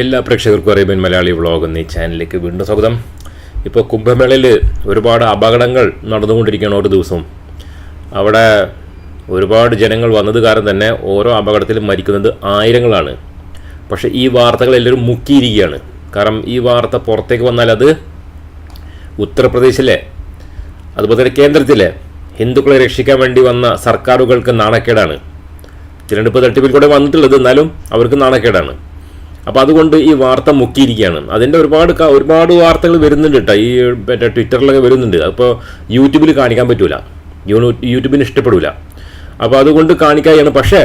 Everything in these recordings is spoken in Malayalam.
എല്ലാ പ്രേക്ഷകർക്കും അറേബ്യൻ മലയാളി വ്ളോഗ് എന്നീ ചാനലിലേക്ക് വീണ്ടും സ്വാഗതം. ഇപ്പോൾ കുംഭമേളയിൽ ഒരുപാട് അപകടങ്ങൾ നടന്നുകൊണ്ടിരിക്കുകയാണ് ഓരോ ദിവസവും. അവിടെ ഒരുപാട് ജനങ്ങൾ വന്നത് കാരണം തന്നെ ഓരോ അപകടത്തിലും മരിക്കുന്നത് ആയിരങ്ങളാണ്. പക്ഷേ ഈ വാർത്തകൾ എല്ലാവരും മുക്കിയിരിക്കുകയാണ്. കാരണം ഈ വാർത്ത പുറത്തേക്ക് വന്നാൽ അത് ഉത്തർപ്രദേശിലെ അതുപോലെ തന്നെ കേന്ദ്രത്തിലെ ഹിന്ദുക്കളെ രക്ഷിക്കാൻ വേണ്ടി വന്ന സർക്കാരുകൾക്ക് നാണക്കേടാണ്. തിരഞ്ഞെടുപ്പ് തട്ടിപ്പിൽ കൂടെ വന്നിട്ടുള്ളത് എന്നാലും അവർക്ക് നാണക്കേടാണ്. അപ്പോൾ അതുകൊണ്ട് ഈ വാർത്ത മുക്കിയിരിക്കുകയാണ്. അതിന്റെ ഒരുപാട് ഒരുപാട് വാർത്തകൾ വരുന്നുണ്ട് കേട്ടോ ഈ മറ്റേ ട്വിറ്ററിലൊക്കെ വരുന്നുണ്ട്. അപ്പോൾ യൂട്യൂബിൽ കാണിക്കാൻ പറ്റൂല. യൂട്യൂബിന് ഇഷ്ടപ്പെടില്ല അപ്പോൾ അതുകൊണ്ട് കാണിക്കുകയാണ് പക്ഷേ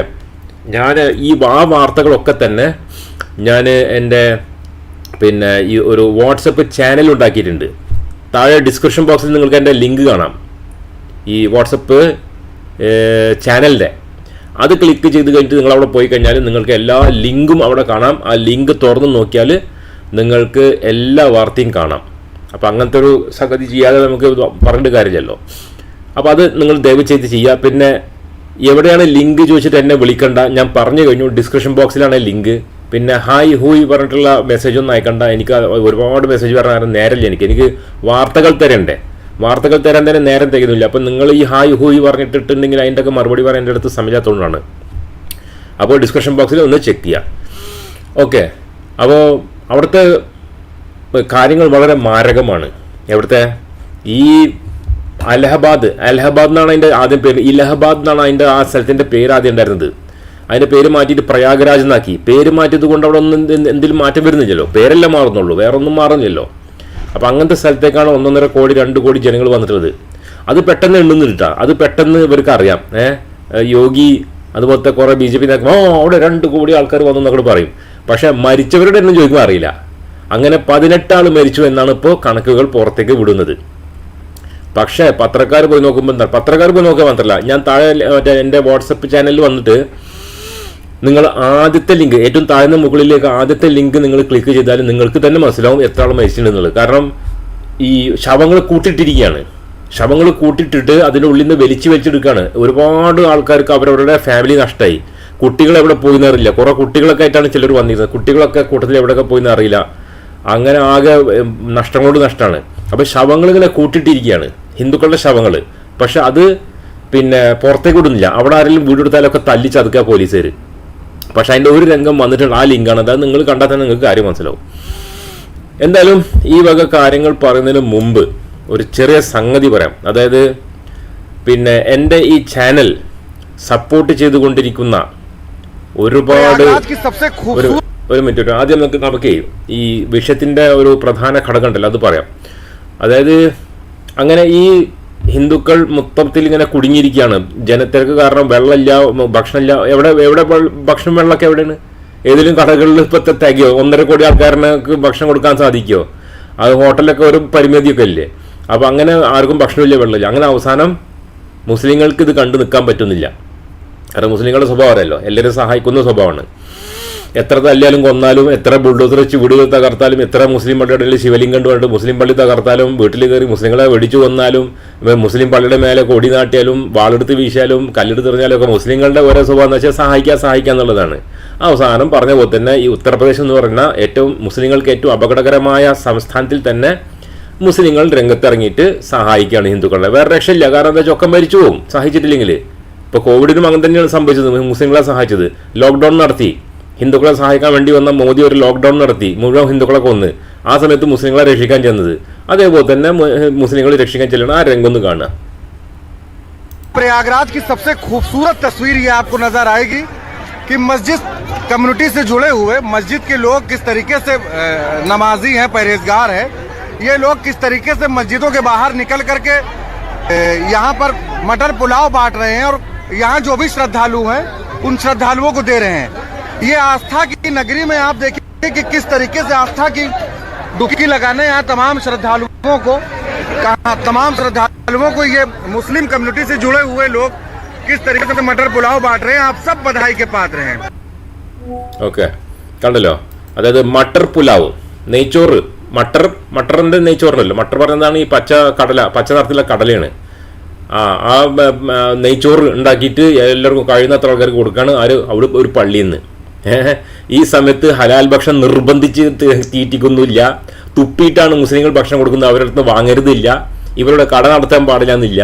ഞാൻ ഈ ആ വാർത്തകളൊക്കെ തന്നെ ഞാൻ എന്റെ പിന്നെ ഈ ഒരു വാട്സപ്പ് ചാനൽ ഉണ്ടാക്കിയിട്ടുണ്ട്. താഴെ ഡിസ്ക്രിപ്ഷൻ ബോക്സിൽ നിങ്ങൾക്ക് എന്റെ ലിങ്ക് കാണാം. ഈ വാട്സപ്പ് ചാനലിന്റെ. അത് ക്ലിക്ക് ചെയ്ത് കഴിഞ്ഞിട്ട് നിങ്ങൾ അവിടെ പോയി കഴിഞ്ഞാൽ നിങ്ങൾക്ക് എല്ലാ ലിങ്കും അവിടെ കാണാം. ആ ലിങ്ക് തുറന്ന് നോക്കിയാൽ നിങ്ങൾക്ക് എല്ലാ വാർത്തയും കാണാം. അപ്പോൾ അങ്ങനത്തെ ഒരു സംഗതി ചെയ്യാതെ നമുക്ക് പറഞ്ഞിട്ട് കാര്യമില്ലല്ലോ. അപ്പോൾ അത് നിങ്ങൾ ദയവ് ചെയ്ത് ചെയ്യുക. പിന്നെ എവിടെയാണ് ലിങ്ക് ചോദിച്ചിട്ട് എന്നെ വിളിക്കണ്ട? ഞാൻ പറഞ്ഞു കഴിഞ്ഞു ഡിസ്ക്രിപ്ഷൻ ബോക്സിലാണ് ലിങ്ക്. പിന്നെ ഹായ് ഹൂയ് പറഞ്ഞിട്ടുള്ള മെസ്സേജ് ഒന്നും അയക്കണ്ട. എനിക്ക് ഒരുപാട് മെസ്സേജ് പറഞ്ഞാൽ നേരമില്ല എനിക്ക്. എനിക്ക് വാർത്തകൾ തരണ്ടേ? വാർത്തകൾ തരാൻ തന്നെ നേരം തികയുന്നില്ല. അപ്പം നിങ്ങൾ ഈ ഹായ് ഹൂയി പറഞ്ഞിട്ടിട്ടുണ്ടെങ്കിൽ അതിന്റെ ഒക്കെ മറുപടി പറയാൻ എന്റെ അടുത്ത് സമയത്തുകൊണ്ടാണ് അപ്പോൾ ഡിസ്കഷൻ ബോക്സിൽ ഒന്ന് ചെക്ക് ചെയ്യാം. ഓക്കെ അപ്പോൾ അവിടുത്തെ കാര്യങ്ങൾ വളരെ മാരകമാണ്. എവിടുത്തെ? ഈ അലഹബാദ്. അലഹബാദ് എന്നാണ് അതിന്റെ ആദ്യം പേര്. ഇലഹബാദ് എന്നാണ് അതിന്റെ ആ സ്ഥലത്തിന്റെ പേര് ആദ്യം ഉണ്ടായിരുന്നത്. അതിന്റെ പേര് മാറ്റിയിട്ട് പ്രയാഗ്രാജ് എന്നാക്കി. പേര് മാറ്റിയത് കൊണ്ട് അവിടെ ഒന്നും എന്ത് എന്തെങ്കിലും മാറ്റം വരുന്നില്ലല്ലോ. പേരെല്ലാം മാറുന്നുള്ളൂ. വേറെ ഒന്നും മാറുന്നില്ലല്ലോ. അപ്പോൾ അങ്ങനത്തെ സ്ഥലത്തേക്കാണ് ഒന്നൊന്നര കോടി രണ്ട് കോടി ജനങ്ങൾ വന്നിട്ടുള്ളത്. അത് പെട്ടെന്ന് എണ്ണുന്നിട്ടാ അത് പെട്ടെന്ന് ഇവർക്ക് അറിയാം. ഏഹ് യോഗി അതുപോലത്തെ കുറേ ബി ജെ പി ഓ അവിടെ രണ്ട് കോടി ആൾക്കാർ വന്നു എന്നൊക്കെ പറയും. പക്ഷേ മരിച്ചവരുടെ എണ്ണം ചോദിക്കുമ്പോൾ അറിയില്ല. അങ്ങനെ പതിനെട്ടാൾ മരിച്ചു എന്നാണ് ഇപ്പോൾ കണക്കുകൾ പുറത്തേക്ക് വിടുന്നത്. പക്ഷേ പത്രക്കാർ പോയി നോക്കുമ്പോൾ എന്താ പത്രക്കാർ പോയി നോക്കാൻ മാത്രമല്ല ഞാൻ താഴെ മറ്റേ എന്റെ വാട്സപ്പ് ചാനലിൽ വന്നിട്ട് നിങ്ങൾ ആദ്യത്തെ ലിങ്ക് ഏറ്റവും താഴ്ന്ന മുകളിലേക്ക് ആദ്യത്തെ ലിങ്ക് നിങ്ങൾ ക്ലിക്ക് ചെയ്താൽ നിങ്ങൾക്ക് തന്നെ മനസ്സിലാവും എത്ര ആൾ മരിച്ചിട്ടുണ്ടെന്നുള്ളത് കാരണം ഈ ശവങ്ങൾ കൂട്ടിയിട്ടിരിക്കുകയാണ് ശവങ്ങൾ കൂട്ടിയിട്ടിട്ട് അതിന്റെ ഉള്ളിൽ നിന്ന് വലിച്ചു വലിച്ചെടുക്കുകയാണ്. ഒരുപാട് ആൾക്കാർക്ക് അവരവരുടെ ഫാമിലി നഷ്ടമായി കുട്ടികൾ എവിടെ പോയി എന്നറിയില്ല. കുറേ കുട്ടികളൊക്കെ ആയിട്ടാണ് ചിലർ വന്നിരുന്നത്. കുട്ടികളൊക്കെ കൂട്ടത്തിൽ എവിടെയൊക്കെ പോയി എന്നറിയില്ല. അങ്ങനെ ആകെ നഷ്ടങ്ങളോട് നഷ്ടം നഷ്ടമാണ് അപ്പോൾ ശവങ്ങൾ ഇങ്ങനെ കൂട്ടിയിട്ടിരിക്കുകയാണ് ഹിന്ദുക്കളുടെ ശവങ്ങൾ. പക്ഷെ അത് പിന്നെ പുറത്തേക്ക് വിടുന്നില്ല. അവിടെ ആരെങ്കിലും വീടെടുത്താലൊക്കെ തല്ലി ചതുക്കുക പോലീസുകാർ പക്ഷെ അതിന്റെ ഒരു രംഗം വന്നിട്ടുള്ള ആ ലിങ്കാണ്. അതായത് നിങ്ങൾ കണ്ടാൽ തന്നെ നിങ്ങൾക്ക് കാര്യം മനസ്സിലാവും. എന്തായാലും ഈ വക കാര്യങ്ങൾ പറയുന്നതിന് മുമ്പ് ഒരു ചെറിയ സംഗതി പറയാം. അതായത് പിന്നെ എന്റെ ഈ ചാനൽ സപ്പോർട്ട് ചെയ്തുകൊണ്ടിരിക്കുന്ന ഒരുപാട് ഒരു ഒരു മിനിറ്റ് ആദ്യം നമുക്ക് നമുക്ക് ഈ വിഷയത്തിന്റെ ഒരു പ്രധാന ഘടകം ഉണ്ടല്ലോ അത് പറയാം. അതായത് അങ്ങനെ ഈ ഹിന്ദുക്കൾ മൊത്തത്തിൽ ഇങ്ങനെ കുടുങ്ങിയിരിക്കുകയാണ്. ജനത്തിരക്ക് കാരണം വെള്ളമില്ല ഭക്ഷണമില്ല. എവിടെ എവിടെ ഭക്ഷണം വെള്ളമൊക്കെ എവിടെയാണ്? ഏതെങ്കിലും കടകളിൽ ഇപ്പം തികയോ? ഒന്നര കോടി ആൾക്കാരനക്ക് ഭക്ഷണം കൊടുക്കാൻ സാധിക്കുമോ അത് ഹോട്ടലൊക്കെ ഒരു പരിമിതിയൊക്കെ ഇല്ലേ അപ്പോൾ അങ്ങനെ ആർക്കും ഭക്ഷണമില്ല വെള്ളമില്ല. അങ്ങനെ അവസാനം മുസ്ലിങ്ങൾക്ക് ഇത് കണ്ടു നിൽക്കാൻ പറ്റുന്നില്ല. കാരണം മുസ്ലിങ്ങളുടെ സ്വഭാവം അറിയാലോ? എല്ലാവരും സഹായിക്കുന്ന സ്വഭാവമാണ്. എത്ര തല്ലിയാലും കൊന്നാലും എത്ര ബുൾഡോസർ വെച്ച് വീട് തകർത്താലും എത്ര മുസ്ലിം പള്ളിയുടെ ഇടയിൽ ശിവലിംഗം കണ്ടുകൊണ്ട് മുസ്ലിം പള്ളി തകർത്താലും വീട്ടിൽ കയറി മുസ്ലിങ്ങളെ വെടിച്ചു കൊന്നാലും മുസ്ലിം പള്ളിയുടെ മേലെ കൊടി നാട്ടിയാലും വാളെടുത്ത് വീശാലും കല്ലെടുത്ത് എറിഞ്ഞാലും ഒക്കെ മുസ്ലിങ്ങളുടെ ഓരോ സ്വഭാവം എന്ന് വെച്ചാൽ സഹായിക്കുക സഹായിക്കുക എന്നുള്ളതാണ്. അവസാനം പറഞ്ഞ പോലെ തന്നെ ഈ ഉത്തർപ്രദേശ് എന്ന് പറയുന്ന ഏറ്റവും മുസ്ലിങ്ങൾക്ക് ഏറ്റവും അപകടകരമായ സംസ്ഥാനത്തിൽ തന്നെ മുസ്ലിങ്ങൾ രംഗത്തിറങ്ങിയിട്ട് സഹായിക്കുകയാണ് ഹിന്ദുക്കളെ. വേറെ രക്ഷയില്ല. കാരണം എന്താ ഒക്കെ മരിച്ചു പോകും സഹായിച്ചിട്ടില്ലെങ്കിൽ ഇപ്പോൾ കോവിഡിനും അങ്ങനെ തന്നെയാണ് സംഭവിച്ചത്. മുസ്ലിങ്ങളെ സഹായിച്ചത്. ലോക്ക്ഡൗൺ നടത്തി. ഹിന്ദുക്കളെ സഹായിക്കാൻ വേണ്ടി വന്ന മോദി ഒരു ലോക്ക്ഡൗൺ നടത്തി മുഴുവൻ ഹിന്ദുക്കളെ കൊന്ന് ആ സമയത്ത് മുസ്ലിങ്ങളെ രക്ഷിക്കാൻ ചെന്നത് അതേപോലെ തന്നെ മു- മുസ്ലിങ്ങളെ രക്ഷിക്കാൻ ചെല്ലണം ആ രംഗം ഒന്ന് കാണുക प्रयागराज की सबसे खूबसूरत तस्वीर ये आपको नजर आएगी कि मस्जिद कम्युनिटी से जुड़े हुए मस्जिद के लोग किस तरीके से अ, नमाजी हैं परहेजगार हैं ये लोग किस तरीके से मस्जिदों के बाहर निकल करके अ, यहाँ पर मटर पुलाव बांट रहे हैं और यहाँ जो भी श्रद्धालु हैं उन श्रद्धालुओं को दे रहे हैं ये आस्था की नगरी में आप देखिए कि किस तरीके से आस्था की डुबकी लगाने यहाँ तमाम श्रद्धालुओं को कहा तमाम श्रद्धालुओं को ये मुस्लिम कम्युनिटी से जुड़े हुए लोग किस तरीके से मटर पुलाव बांट रहे हैं आप सब बधाई के पात्र हैं ഓക്കെ കണ്ടല്ലോ അതായത് മട്ടർ പുലാവ് നെയ്ച്ചോറ് മട്ടർ മട്ടറിൻ്റെ നെയ്ച്ചോറിനല്ലോ മട്ടർ പറയുന്നതാണ് ഈ പച്ച കടല പച്ച നിറത്തിലുള്ള കടലയാണ് ആ ആ ബ- ബ- നെയ്ച്ചോറ് ഉണ്ടാക്കിയിട്ട് എല്ലാവർക്കും കഴിയുന്നത്ര ആൾക്കാർക്ക് കൊടുക്കുകയാണ് ആര് അവിടെ ഒരു പള്ളിയിൽ നിന്ന് ഏഹ് ഈ സമയത്ത് ഹലാൽ ഭക്ഷണം നിർബന്ധിച്ച് തീറ്റിക്കൊന്നുമില്ല. തുപ്പിയിട്ടാണ് മുസ്ലിങ്ങൾ ഭക്ഷണം കൊടുക്കുന്നത്. അവരുടെ അടുത്ത് വാങ്ങരുതില്ല. ഇവരുടെ കട നടത്താൻ പാടില്ല എന്നില്ല.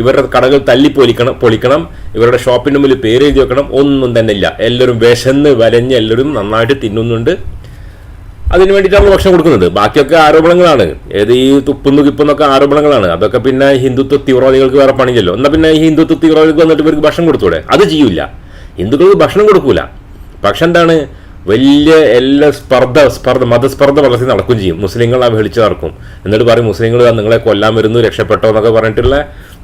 ഇവരുടെ കടകൾ തല്ലി പൊലിക്കണം പൊളിക്കണം. ഇവരുടെ ഷോപ്പിന്റെ മുമ്പിൽ പേര് എഴുതി വെക്കണം. ഒന്നും തന്നെ ഇല്ല. എല്ലാവരും വിശന്ന് വലഞ്ഞ് എല്ലാവരും നന്നായിട്ട് തിന്നുന്നുണ്ട്. അതിന് വേണ്ടിയിട്ടാണ് ഭക്ഷണം കൊടുക്കുന്നത്. ബാക്കിയൊക്കെ ആരോപണങ്ങളാണ്. ഏത് ഈ തുപ്പുന്നു കിപ്പുന്നൊക്കെ ആരോപണങ്ങളാണ്. അതൊക്കെ പിന്നെ ഹിന്ദുത്വ തീവ്രവാദികൾക്ക് വേറെ പണിയല്ലോ എന്നാൽ പിന്നെ ഈ ഹിന്ദുത്വ തീവ്രവാദികൾക്ക് വന്നിട്ട് ഇവർക്ക് ഭക്ഷണം കൊടുത്തൂടെ? അത് ചെയ്യൂല. ഹിന്ദുക്കൾക്ക് ഭക്ഷണം കൊടുക്കൂല. പക്ഷെ എന്താണ് വലിയ എല്ലാ സ്പർദ്ധ സ്പർദ്ധ മതസ്പർദ്ധ വളർത്തി നടക്കുകയും ചെയ്യും. മുസ്ലിങ്ങൾ ആ വിളിച്ചു നടക്കും. എന്നിട്ട് പറയും മുസ്ലിങ്ങൾ നിങ്ങളെ കൊല്ലാൻ വരുന്നു രക്ഷപ്പെട്ടോ എന്നൊക്കെ പറഞ്ഞിട്ടുള്ള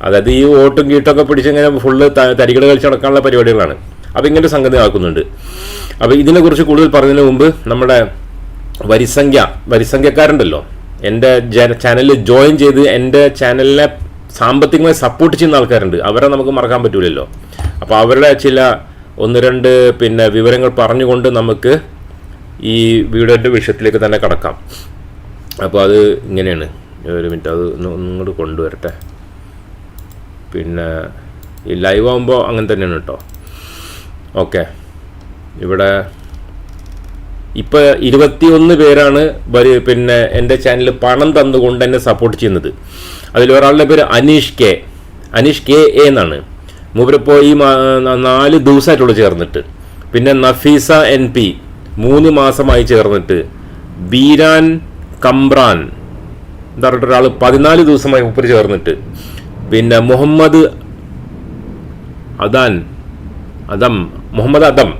അതായത് ഈ വോട്ടും കീട്ടൊക്കെ പിടിച്ച് ഇങ്ങനെ ഫുള്ള് തരികൾ കളിച്ച് നടക്കാനുള്ള പരിപാടികളാണ്. അപ്പോൾ ഇങ്ങനെ സംഗതി ആക്കുന്നുണ്ട് അപ്പോൾ ഇതിനെക്കുറിച്ച് കൂടുതൽ പറഞ്ഞതിന് മുമ്പ് നമ്മുടെ വരിസംഖ്യ വരിസംഖ്യക്കാരുണ്ടല്ലോ. എന്റെ ചാനലിൽ ജോയിൻ ചെയ്ത് എന്റെ ചാനലിനെ സാമ്പത്തികമായി സപ്പോർട്ട് ചെയ്യുന്ന ആൾക്കാരുണ്ട്. അവരെ നമുക്ക് മറക്കാൻ പറ്റൂലല്ലോ. അപ്പോൾ അവരുടെ ചില ഒന്ന് രണ്ട് പിന്നെ വിവരങ്ങൾ പറഞ്ഞുകൊണ്ട് നമുക്ക് ഈ വീഡിയോന്റെ വിഷയത്തിലേക്ക് തന്നെ കടക്കാം. അപ്പോൾ അത് ഇങ്ങനെയാണ്. ഒരു മിനിറ്റ് അത് ഒന്ന് ഒന്നുകൂടി കൊണ്ടുവരട്ടെ. പിന്നെ ഈ ലൈവ് ആകുമ്പോൾ അങ്ങനെ തന്നെയാണ് കേട്ടോ. ഓക്കെ. ഇവിടെ ഇപ്പോൾ ഇരുപത്തിയൊന്ന് പേരാണ് വരി- പിന്നെ എന്റെ ചാനൽ പണം തന്നുകൊണ്ട് എന്നെ സപ്പോർട്ട് ചെയ്യുന്നത്. അതിൽ ഒരാളുടെ പേര് Aneesh K. Aneesh K A എന്നാണ്. മൂപ്പരിപ്പോൾ ഈ നാല് ദിവസമായിട്ടുള്ളൂ ചേർന്നിട്ട്. പിന്നെ നഫീസ എൻ പി മൂന്ന് മാസമായി ചേർന്നിട്ട്. ബീരാൻ കംബ്രാൻ. എന്താ പറയുക ഒരാൾ പതിനാല് ദിവസമായി മൂപ്പര് ചേർന്നിട്ട്. പിന്നെ മുഹമ്മദ് അദാൻ അദം മുഹമ്മദ് അദം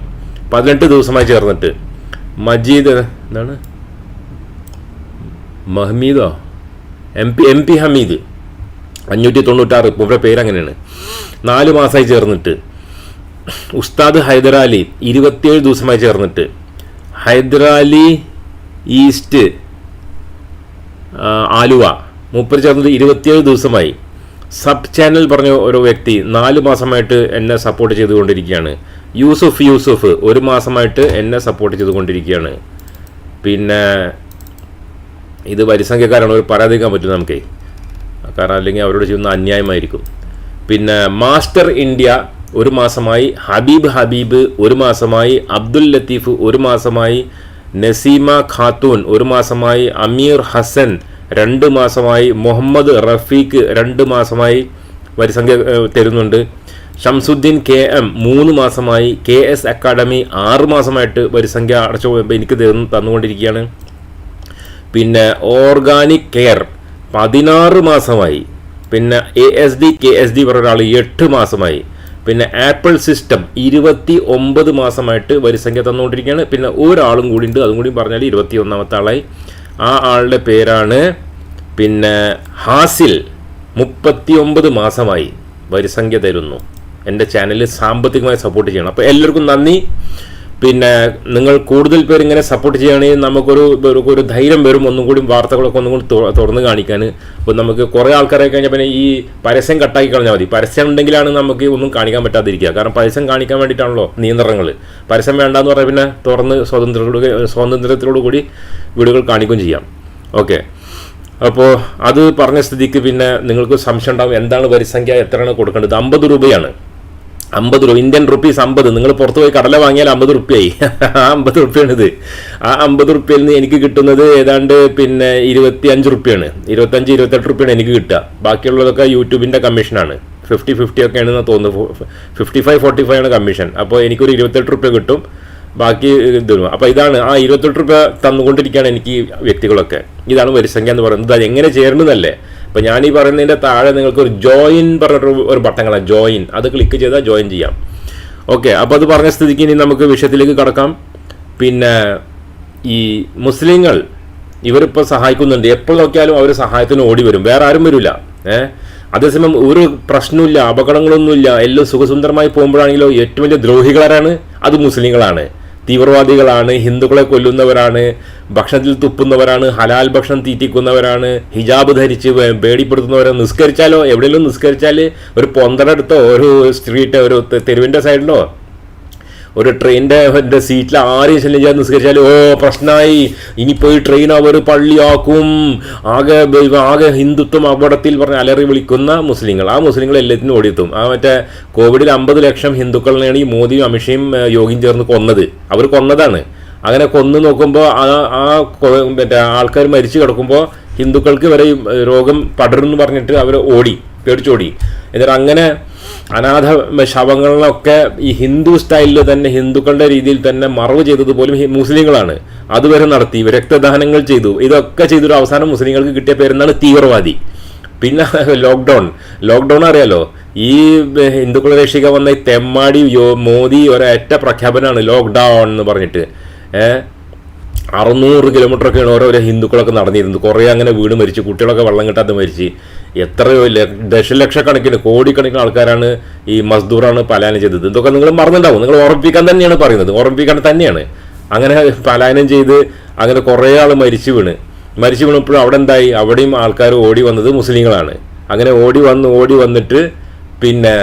പതിനെട്ട് ദിവസമായി ചേർന്നിട്ട്. മജീദ് എന്താണ്? മഹമീദോ? M P M P Hameed. അഞ്ഞൂറ്റി തൊണ്ണൂറ്റാറ് ഇവരുടെ പേര് അങ്ങനെയാണ്. നാല് മാസമായി ചേർന്നിട്ട്. ഉസ്താദ് ഹൈദരാലി ഇരുപത്തിയേഴ് ദിവസമായി ചേർന്നിട്ട്. ഹൈദരാലി ഈസ്റ്റ് ആലുവ മൂപ്പർ ചേർന്നത് ഇരുപത്തിയേഴ് ദിവസമായി. സബ് ചാനൽ പറഞ്ഞ ഒരു വ്യക്തി നാല് മാസമായിട്ട് എന്നെ സപ്പോർട്ട് ചെയ്തുകൊണ്ടിരിക്കുകയാണ്. യൂസുഫ് യൂസുഫ് ഒരു മാസമായിട്ട് എന്നെ സപ്പോർട്ട് ചെയ്തുകൊണ്ടിരിക്കുകയാണ്. പിന്നെ ഇത് വരിസംഖ്യക്കാരാണ് ഒരു പരാതിക്കാൻ പറ്റും നമുക്കേ? കാരണം അല്ലെങ്കിൽ അവരോട് ചെയ്യുന്ന അന്യായമായിരിക്കും. പിന്നെ മാസ്റ്റർ ഇന്ത്യ ഒരു മാസമായി ഹബീബ് ഹബീബ് ഒരു മാസമായി അബ്ദുൽ ലത്തീഫ് ഒരു മാസമായി നസീമ ഖാത്തൂൻ ഒരു മാസമായി അമീർ ഹസൻ രണ്ട് മാസമായി മുഹമ്മദ് റഫീഖ് രണ്ട് മാസമായി വരിസംഖ്യ തരുന്നുണ്ട്. ഷംസുദ്ദീൻ കെ എം മൂന്ന് മാസമായി കെ എസ് അക്കാഡമി ആറ് മാസമായിട്ട് വരിസംഖ്യ അടച്ചു എനിക്ക് തന്നു തന്നുകൊണ്ടിരിക്കുകയാണ്. പിന്നെ ഓർഗാനിക് കെയർ പതിനാറ് മാസമായി. പിന്നെ A S D K S D പറഞ്ഞ ഒരാൾ എട്ട് മാസമായി. പിന്നെ ആപ്പിൾ സിസ്റ്റം ഇരുപത്തി ഒമ്പത് മാസമായിട്ട് വരിസംഖ്യ തന്നുകൊണ്ടിരിക്കുകയാണ്. പിന്നെ ഒരാളും കൂടി ഉണ്ട്. അതും കൂടി പറഞ്ഞാൽ ഇരുപത്തി ഒന്നാമത്തെ ആളായി. ആ ആളുടെ പേരാണ് പിന്നെ ഹാസിൽ. മുപ്പത്തി ഒമ്പത് മാസമായി വരിസംഖ്യ തരുന്നു. എന്റെ ചാനൽ സാമ്പത്തികമായി സപ്പോർട്ട് ചെയ്യണം. അപ്പോൾ എല്ലാവർക്കും നന്ദി. പിന്നെ നിങ്ങൾ കൂടുതൽ പേര് ഇങ്ങനെ സപ്പോർട്ട് ചെയ്യുകയാണെങ്കിൽ നമുക്കൊരു ഒരു ധൈര്യം വരും ഒന്നും കൂടി വാർത്തകളൊക്കെ ഒന്നും കൂടി തുറന്ന് കാണിക്കാൻ. അപ്പോൾ നമുക്ക് കുറേ ആൾക്കാരെ കഴിഞ്ഞാൽ പിന്നെ ഈ പരസ്യം കട്ടാക്കി കളഞ്ഞാൽ മതി. പരസ്യം ഉണ്ടെങ്കിലാണ് നമുക്ക് ഒന്നും കാണിക്കാൻ പറ്റാതിരിക്കുക. കാരണം പരസ്യം കാണിക്കാൻ വേണ്ടിയിട്ടാണല്ലോ നിയന്ത്രണങ്ങൾ പരസ്യം വേണ്ടെന്ന് പറഞ്ഞാൽ പിന്നെ തുറന്ന് സ്വാതന്ത്ര്യത്തോട് സ്വാതന്ത്ര്യത്തോടു കൂടി വീടുകൾ കാണിക്കുകയും ചെയ്യാം. ഓക്കെ. അപ്പോൾ അത് പറഞ്ഞ സ്ഥിതിക്ക് പിന്നെ നിങ്ങൾക്ക് സംശയം ഉണ്ടാകും എന്താണ് വരിസംഖ്യ? എത്രയാണ് കൊടുക്കേണ്ടത്? അമ്പത് രൂപയാണ്. അമ്പത് രൂപ ഇന്ത്യൻ റുപ്പീസ് അമ്പത്. നിങ്ങൾ പുറത്ത് പോയി കടല വാങ്ങിയാൽ അമ്പത് റുപ്യായി. ആ അമ്പത് റുപ്യാണിത്. ആ അമ്പത് റുപ്യയിൽ നിന്ന് എനിക്ക് കിട്ടുന്നത് ഏതാണ്ട് പിന്നെ ഇരുപത്തി അഞ്ച് റുപ്യാണ്. ഇരുപത്തഞ്ച് ഇരുപത്തെട്ട് റുപ്യാണ് എനിക്ക് കിട്ടുക. ബാക്കിയുള്ളതൊക്കെ യൂട്യൂബിന്റെ കമ്മീഷനാണ് ഫിഫ്റ്റി ഫിഫ്റ്റി ഒക്കെ ആണെന്ന് തോന്നുന്നു. ഫിഫ്റ്റി ഫൈവ് ഫോർട്ടി ഫൈവ് ആണ് കമ്മീഷൻ അപ്പോൾ എനിക്കൊരു ഇരുപത്തെട്ട് റുപ്യ കിട്ടും. ബാക്കി ഇത് വരും. അപ്പോൾ ഇതാണ്. ആ ഇരുപത്തെട്ട് റുപ്യ തന്നുകൊണ്ടിരിക്കുകയാണ് എനിക്ക് ഈ വ്യക്തികളൊക്കെ. ഇതാണ് വരിസംഖ്യ എന്ന് പറയുന്നത്. അത് എങ്ങനെ ചേരണമെന്നല്ലേ? അപ്പോൾ ഞാൻ ഈ പറയുന്നതിന്റെ താഴെ നിങ്ങൾക്ക് ഒരു ജോയിൻ പറഞ്ഞൊരു ഒരു ബട്ടൺ ജോയിൻ അത് ക്ലിക്ക് ചെയ്താൽ ജോയിൻ ചെയ്യാം. ഓക്കെ അപ്പോൾ അത് പറഞ്ഞ സ്ഥിതിക്ക് ഇനി നമുക്ക് വിഷയത്തിലേക്ക് കടക്കാം. പിന്നെ ഈ മുസ്ലിങ്ങൾ ഇവരിപ്പോൾ സഹായിക്കുന്നുണ്ട്. എപ്പോൾ നോക്കിയാലും അവർ സഹായത്തിന് ഓടി വരും. വേറെ ആരും വരില്ല ഏഹ് അതേസമയം ഒരു പ്രശ്നമില്ല അപകടങ്ങളൊന്നുമില്ല. എല്ലാം സുഖസുന്ദരമായി പോകുമ്പോഴാണെങ്കിലോ ഏറ്റവും വലിയ ദ്രോഹികളാരാണ്? അത് മുസ്ലിങ്ങളാണ്. തീവ്രവാദികളാണ് ഹിന്ദുക്കളെ കൊല്ലുന്നവരാണ് ഭക്ഷണത്തിൽ തുപ്പുന്നവരാണ് ഹലാൽ ഭക്ഷണം തീറ്റിക്കുന്നവരാണ് ഹിജാബ് ധരിച്ച് പേടിപ്പെടുത്തുന്നവരാണ് നിസ്കരിച്ചാലോ? എവിടെയെങ്കിലും നിസ്കരിച്ചാൽ ഒരു പൊന്തടടുത്തോ ഒരു സ്ട്രീറ്റ് ഒരു തെരുവിന്റെ സൈഡിലോ ഒരു ട്രെയിനിന്റെ എന്റെ സീറ്റിൽ ആരെയും ശല്യം ചെയ്യാൻ നിസ്കരിച്ചാൽ ഓ പ്രശ്നമായി ഇനിയിപ്പോൾ ഈ ട്രെയിൻ അവർ പള്ളിയാക്കും. ആകെ ആകെ ഹിന്ദുത്വം അപകടത്തിൽ പറഞ്ഞ് അലറി വിളിക്കുന്ന മുസ്ലിങ്ങൾ. ആ മുസ്ലിങ്ങൾ എല്ലാത്തിനും ഓടിയെത്തും. ആ മറ്റേ കോവിഡിൽ അമ്പത് ലക്ഷം ഹിന്ദുക്കളെയാണ് ഈ മോദിയും അമിഷയും യോഗിയും ചേർന്ന് കൊന്നത്. അവർ കൊന്നതാണ്. അങ്ങനെ കൊന്നു നോക്കുമ്പോൾ ആ ആ മറ്റേ ആൾക്കാർ മരിച്ചു കിടക്കുമ്പോൾ ഹിന്ദുക്കൾക്ക് വരെ രോഗം പടരുമെന്ന് പറഞ്ഞിട്ട് അവർ ഓടി. പേടിച്ചോടി. എന്നിട്ട് അങ്ങനെ അനാഥ ശവങ്ങളിലൊക്കെ ഈ ഹിന്ദു സ്റ്റൈലിൽ തന്നെ ഹിന്ദുക്കളുടെ രീതിയിൽ തന്നെ മറവ് ചെയ്തത് പോലും മുസ്ലിങ്ങളാണ്. അതുവരെ നടത്തി. രക്തദാനങ്ങൾ ചെയ്തു. ഇതൊക്കെ ചെയ്തൊരു അവസാനം മുസ്ലിങ്ങൾക്ക് കിട്ടിയ പേരെന്നാണ് തീവ്രവാദി. പിന്നെ ലോക്ക്ഡൗൺ. ലോക്ക്ഡൗൺ അറിയാലോ? ഈ ഹിന്ദുക്കളെ രക്ഷിക്കാൻ വന്ന ഈ തെമ്മാടി മോദി ഒരൊറ്റ പ്രഖ്യാപനമാണ് ലോക്ക്ഡൗൺ എന്ന് പറഞ്ഞിട്ട്. അറുന്നൂറ് കിലോമീറ്ററൊക്കെയാണ് ഓരോ ഹിന്ദുക്കളൊക്കെ നടന്നിരുന്നത്. കുറേ അങ്ങനെ വീട് മരിച്ചു. കുട്ടികളൊക്കെ വെള്ളം കിട്ടാതെ മരിച്ച്. എത്രയോ ദശലക്ഷക്കണക്കിന് കോടിക്കണക്കിന് ആൾക്കാരാണ് ഈ മസ്ദൂറാണ് പലായനം ചെയ്തത്. ഇതൊക്കെ നിങ്ങൾ മറന്നുണ്ടാവും. നിങ്ങൾ ഓർമ്മിപ്പിക്കാൻ തന്നെയാണ് പറയുന്നത്. ഓർമ്മിപ്പിക്കാൻ തന്നെയാണ്. അങ്ങനെ പലായനം ചെയ്ത് അങ്ങനെ കുറേ ആൾ മരിച്ചു വീണ്. മരിച്ചു വീണപ്പോഴും അവിടെ എന്തായി? അവിടെയും ആൾക്കാർ ഓടി വന്നത് മുസ്ലിങ്ങളാണ്. അങ്ങനെ ഓടി വന്ന് ഓടി വന്നിട്ട് പിന്നെ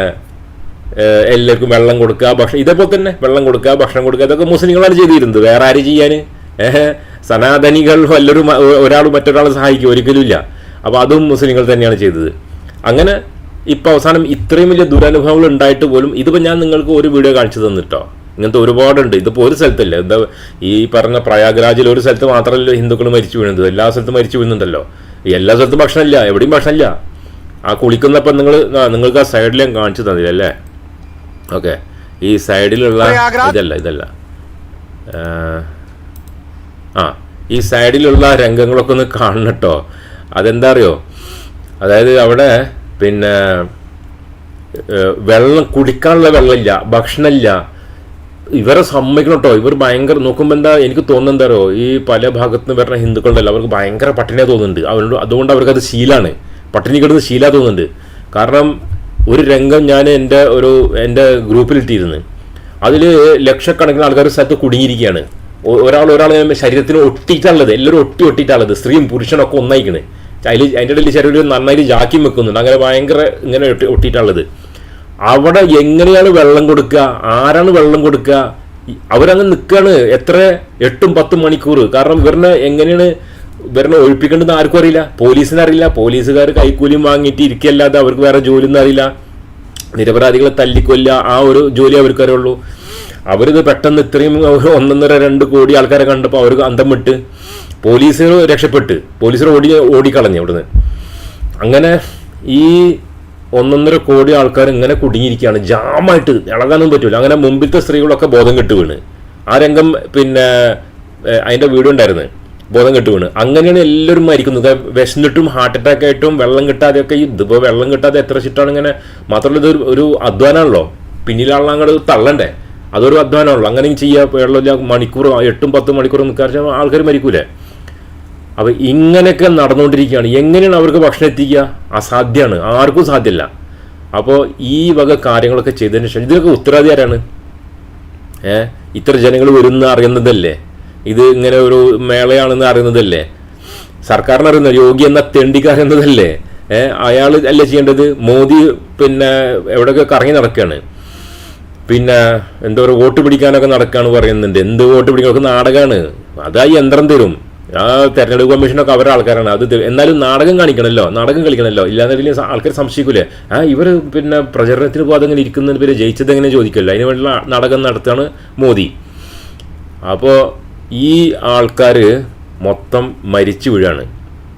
എല്ലാവർക്കും വെള്ളം കൊടുക്കുക ഭക്ഷണം ഇതേപോലെ തന്നെ വെള്ളം കൊടുക്കുക ഭക്ഷണം കൊടുക്കുക ഇതൊക്കെ മുസ്ലിങ്ങളാണ് ചെയ്തിരുന്നത്. വേറെ ആര് ചെയ്യാൻ? സനാതനികൾ വല്ലൊരു ഒരാൾ മറ്റൊരാളെ സഹായിക്കും. ഒരിക്കലും ഇല്ല. അപ്പോൾ അതും മുസ്ലിങ്ങൾ തന്നെയാണ് ചെയ്തത്. അങ്ങനെ ഇപ്പം അവസാനം ഇത്രയും വലിയ ദുരനുഭവങ്ങൾ ഉണ്ടായിട്ട് പോലും ഇതിപ്പോൾ ഞാൻ നിങ്ങൾക്ക് ഒരു വീഡിയോ കാണിച്ചു തന്നിട്ടോ ഇങ്ങനത്തെ ഒരുപാടുണ്ട്. ഇതിപ്പോൾ ഒരു സ്ഥലത്തല്ല. എന്താ ഈ പറഞ്ഞ പ്രയാഗ്രാജിൽ ഒരു സ്ഥലത്ത് മാത്രമല്ല ഹിന്ദുക്കൾ മരിച്ചു വീഴുന്നത് എല്ലാ സ്ഥലത്തും മരിച്ചു വീഴുന്നുണ്ടല്ലോ എല്ലാ സ്ഥലത്തും ഭക്ഷണമില്ല. എവിടെയും ഭക്ഷണമില്ല. ആ കുളിക്കുന്നപ്പം നിങ്ങൾ നിങ്ങൾക്ക് ആ സൈഡിൽ ഞാൻ കാണിച്ചു തന്നില്ല അല്ലേ? ഓക്കെ. ഈ സൈഡിലുള്ള ഇതല്ല ഇതല്ല. ആ, ഈ സൈഡിലുള്ള രംഗങ്ങളൊക്കെ ഒന്ന് കാണണട്ടോ അതെന്താ അറിയോ അതായത് അവിടെ പിന്നെ വെള്ളം കുടിക്കാനുള്ള വെള്ളമില്ല ഭക്ഷണമില്ല. ഇവരെ സമ്മതിക്കണം കേട്ടോ ഇവർ ഭയങ്കര നോക്കുമ്പോൾ എന്താ എനിക്ക് തോന്നുന്നത് എന്താ അറിയോ ഈ പല ഭാഗത്ത് നിന്ന് വരുന്ന ഹിന്ദുക്കളുണ്ടല്ലോ അവർക്ക് ഭയങ്കര പട്ടിണിയാ തോന്നുന്നുണ്ട്. അവരോട് അതുകൊണ്ട് അവർക്ക് അത് ശീലാണ്. പട്ടിണി കിടന്ന് ശീലാ തോന്നുന്നുണ്ട്. കാരണം ഒരു രംഗം ഞാൻ എന്റെ ഒരു എന്റെ ഗ്രൂപ്പിലിട്ടിരുന്നു. അതിൽ ലക്ഷക്കണക്കിന് ആൾക്കാർ സ്ഥലത്ത് കുടുങ്ങിയിരിക്കുകയാണ്. ഒരാൾ ഒരാൾ ശരീരത്തിന് ഒട്ടിയിട്ടുള്ളത് എല്ലാവരും ഒട്ടി ഒട്ടിയിട്ടുള്ളത് സ്ത്രീയും പുരുഷനൊക്കെ ഒന്നായിക്കണ്. അതിൽ അതിന്റെ ഇടയിൽ ശരീരം നന്നായിട്ട് ജാക്കി വെക്കുന്നുണ്ട്. അങ്ങനെ ഭയങ്കര ഇങ്ങനെ ഒട്ടി ഒട്ടിയിട്ടുള്ളത്. അവിടെ എങ്ങനെയാണ് വെള്ളം കൊടുക്കുക? ആരാണ് വെള്ളം കൊടുക്കുക? അവരങ്ങ് നിൽക്കുകയാണ് എത്ര എട്ടും പത്തും മണിക്കൂർ. കാരണം ഇവരിനെ എങ്ങനെയാണ് ഇവരിനെ ഒഴിപ്പിക്കേണ്ടത് ആർക്കും അറിയില്ല. പോലീസിനറിയില്ല പോലീസുകാർ കൈക്കൂലിയും വാങ്ങിയിട്ട് ഇരിക്കല്ലാതെ അവർക്ക് വേറെ ജോലിയൊന്നും അറിയില്ല. നിരപരാധികളെ തല്ലിക്കൊല്ല ആ ഒരു ജോലി അവർക്ക് അറിയുള്ളൂ. അവരിത് പെട്ടെന്ന് ഇത്രയും ഒന്നൊന്നര രണ്ട് കോടി ആൾക്കാരെ കണ്ടപ്പോൾ അവർക്ക് അന്തം വിട്ട്. പോലീസുകൾ രക്ഷപ്പെട്ട് പോലീസുകൾ ഓടി ഓടിക്കളഞ്ഞു അവിടുന്ന്. അങ്ങനെ ഈ ഒന്നൊന്നര കോടി ആൾക്കാർ ഇങ്ങനെ കുടുങ്ങിയിരിക്കുകയാണ്. ജാമായിട്ട് ഇളകാനൊന്നും പറ്റില്ല അങ്ങനെ മുമ്പിലത്തെ സ്ത്രീകളൊക്കെ ബോധം കെട്ട് വീണ്. ആ രംഗം പിന്നെ അതിന്റെ വീഡിയോ ഉണ്ടായിരുന്നു. ബോധം കെട്ട് വീണ്. അങ്ങനെയാണ് എല്ലാവരും മരിക്കുന്നത്. വിശന്നിട്ടും ഹാർട്ട് അറ്റാക്ക് ആയിട്ടും വെള്ളം കിട്ടാതെയൊക്കെ ഇതിപ്പോൾ വെള്ളം കിട്ടാതെ എത്ര ചിട്ടാണ് ഇങ്ങനെ മാത്രമല്ല ഇതൊരു ഒരു അധ്വാനമാണല്ലോ പിന്നിലാളെ അങ്ങോട്ട് തള്ളണ്ടേ? അതൊരു അധ്വാനമാണല്ലോ അങ്ങനെയും ചെയ്യാ വെള്ളമില്ല മണിക്കൂർ എട്ടും പത്തും മണിക്കൂർ നിൽക്കാൻ ആൾക്കാർ മരിക്കൂലേ? അപ്പോൾ ഇങ്ങനെയൊക്കെ നടന്നുകൊണ്ടിരിക്കുകയാണ്. എങ്ങനെയാണ് അവർക്ക് ഭക്ഷണം എത്തിക്കുക? അസാധ്യമാണ് ആർക്കും സാധ്യമല്ല അപ്പോൾ ഈ വക കാര്യങ്ങളൊക്കെ ചെയ്തതിന് ശേഷം ഇതിനൊക്കെ ഉത്തരവാദി ആരാണ് ഏ? ഇത്ര ജനങ്ങൾ വരുന്ന അറിയുന്നതല്ലേ? ഇത് ഇങ്ങനെ ഒരു മേളയാണെന്ന് അറിയുന്നതല്ലേ? സർക്കാരിന് അറിയുന്ന യോഗി എന്ന തെണ്ടിക്ക് അറിയുന്നതല്ലേ? ഏഹ് അയാൾ അല്ലേ ചെയ്യേണ്ടത്? മോദി പിന്നെ എവിടെയൊക്കെ കറങ്ങി നടക്കുകയാണ്. പിന്നെ എന്തോ ഒരു വോട്ട് പിടിക്കാനൊക്കെ നടക്കുകയാണ് പറയുന്നുണ്ട്. എന്ത് വോട്ട് പിടിക്കാനൊക്കെ നാടകമാണ്. അത് ആ യന്ത്രം തരും. ആ തെരഞ്ഞെടുപ്പ് കമ്മീഷനൊക്കെ അവരുടെ ആൾക്കാരാണ്. അത്. എന്നാലും നാടകം കാണിക്കണമല്ലോ നാടകം കളിക്കണമല്ലോ ഇല്ലാന്നുണ്ടെങ്കിൽ ആൾക്കാർ സംശയിക്കൂലേ. ആ ഇവർ പിന്നെ പ്രചരണത്തിന് പോകാതെ അങ്ങനെ ഇരിക്കുന്നതിന് പേര് ജയിച്ചത് എങ്ങനെ ചോദിക്കല്ലോ? അതിന് വേണ്ടിയുള്ള നാടകം നടത്തുകയാണ് മോദി. അപ്പോൾ ഈ ആൾക്കാർ മൊത്തം മരിച്ചു വീഴാണ്.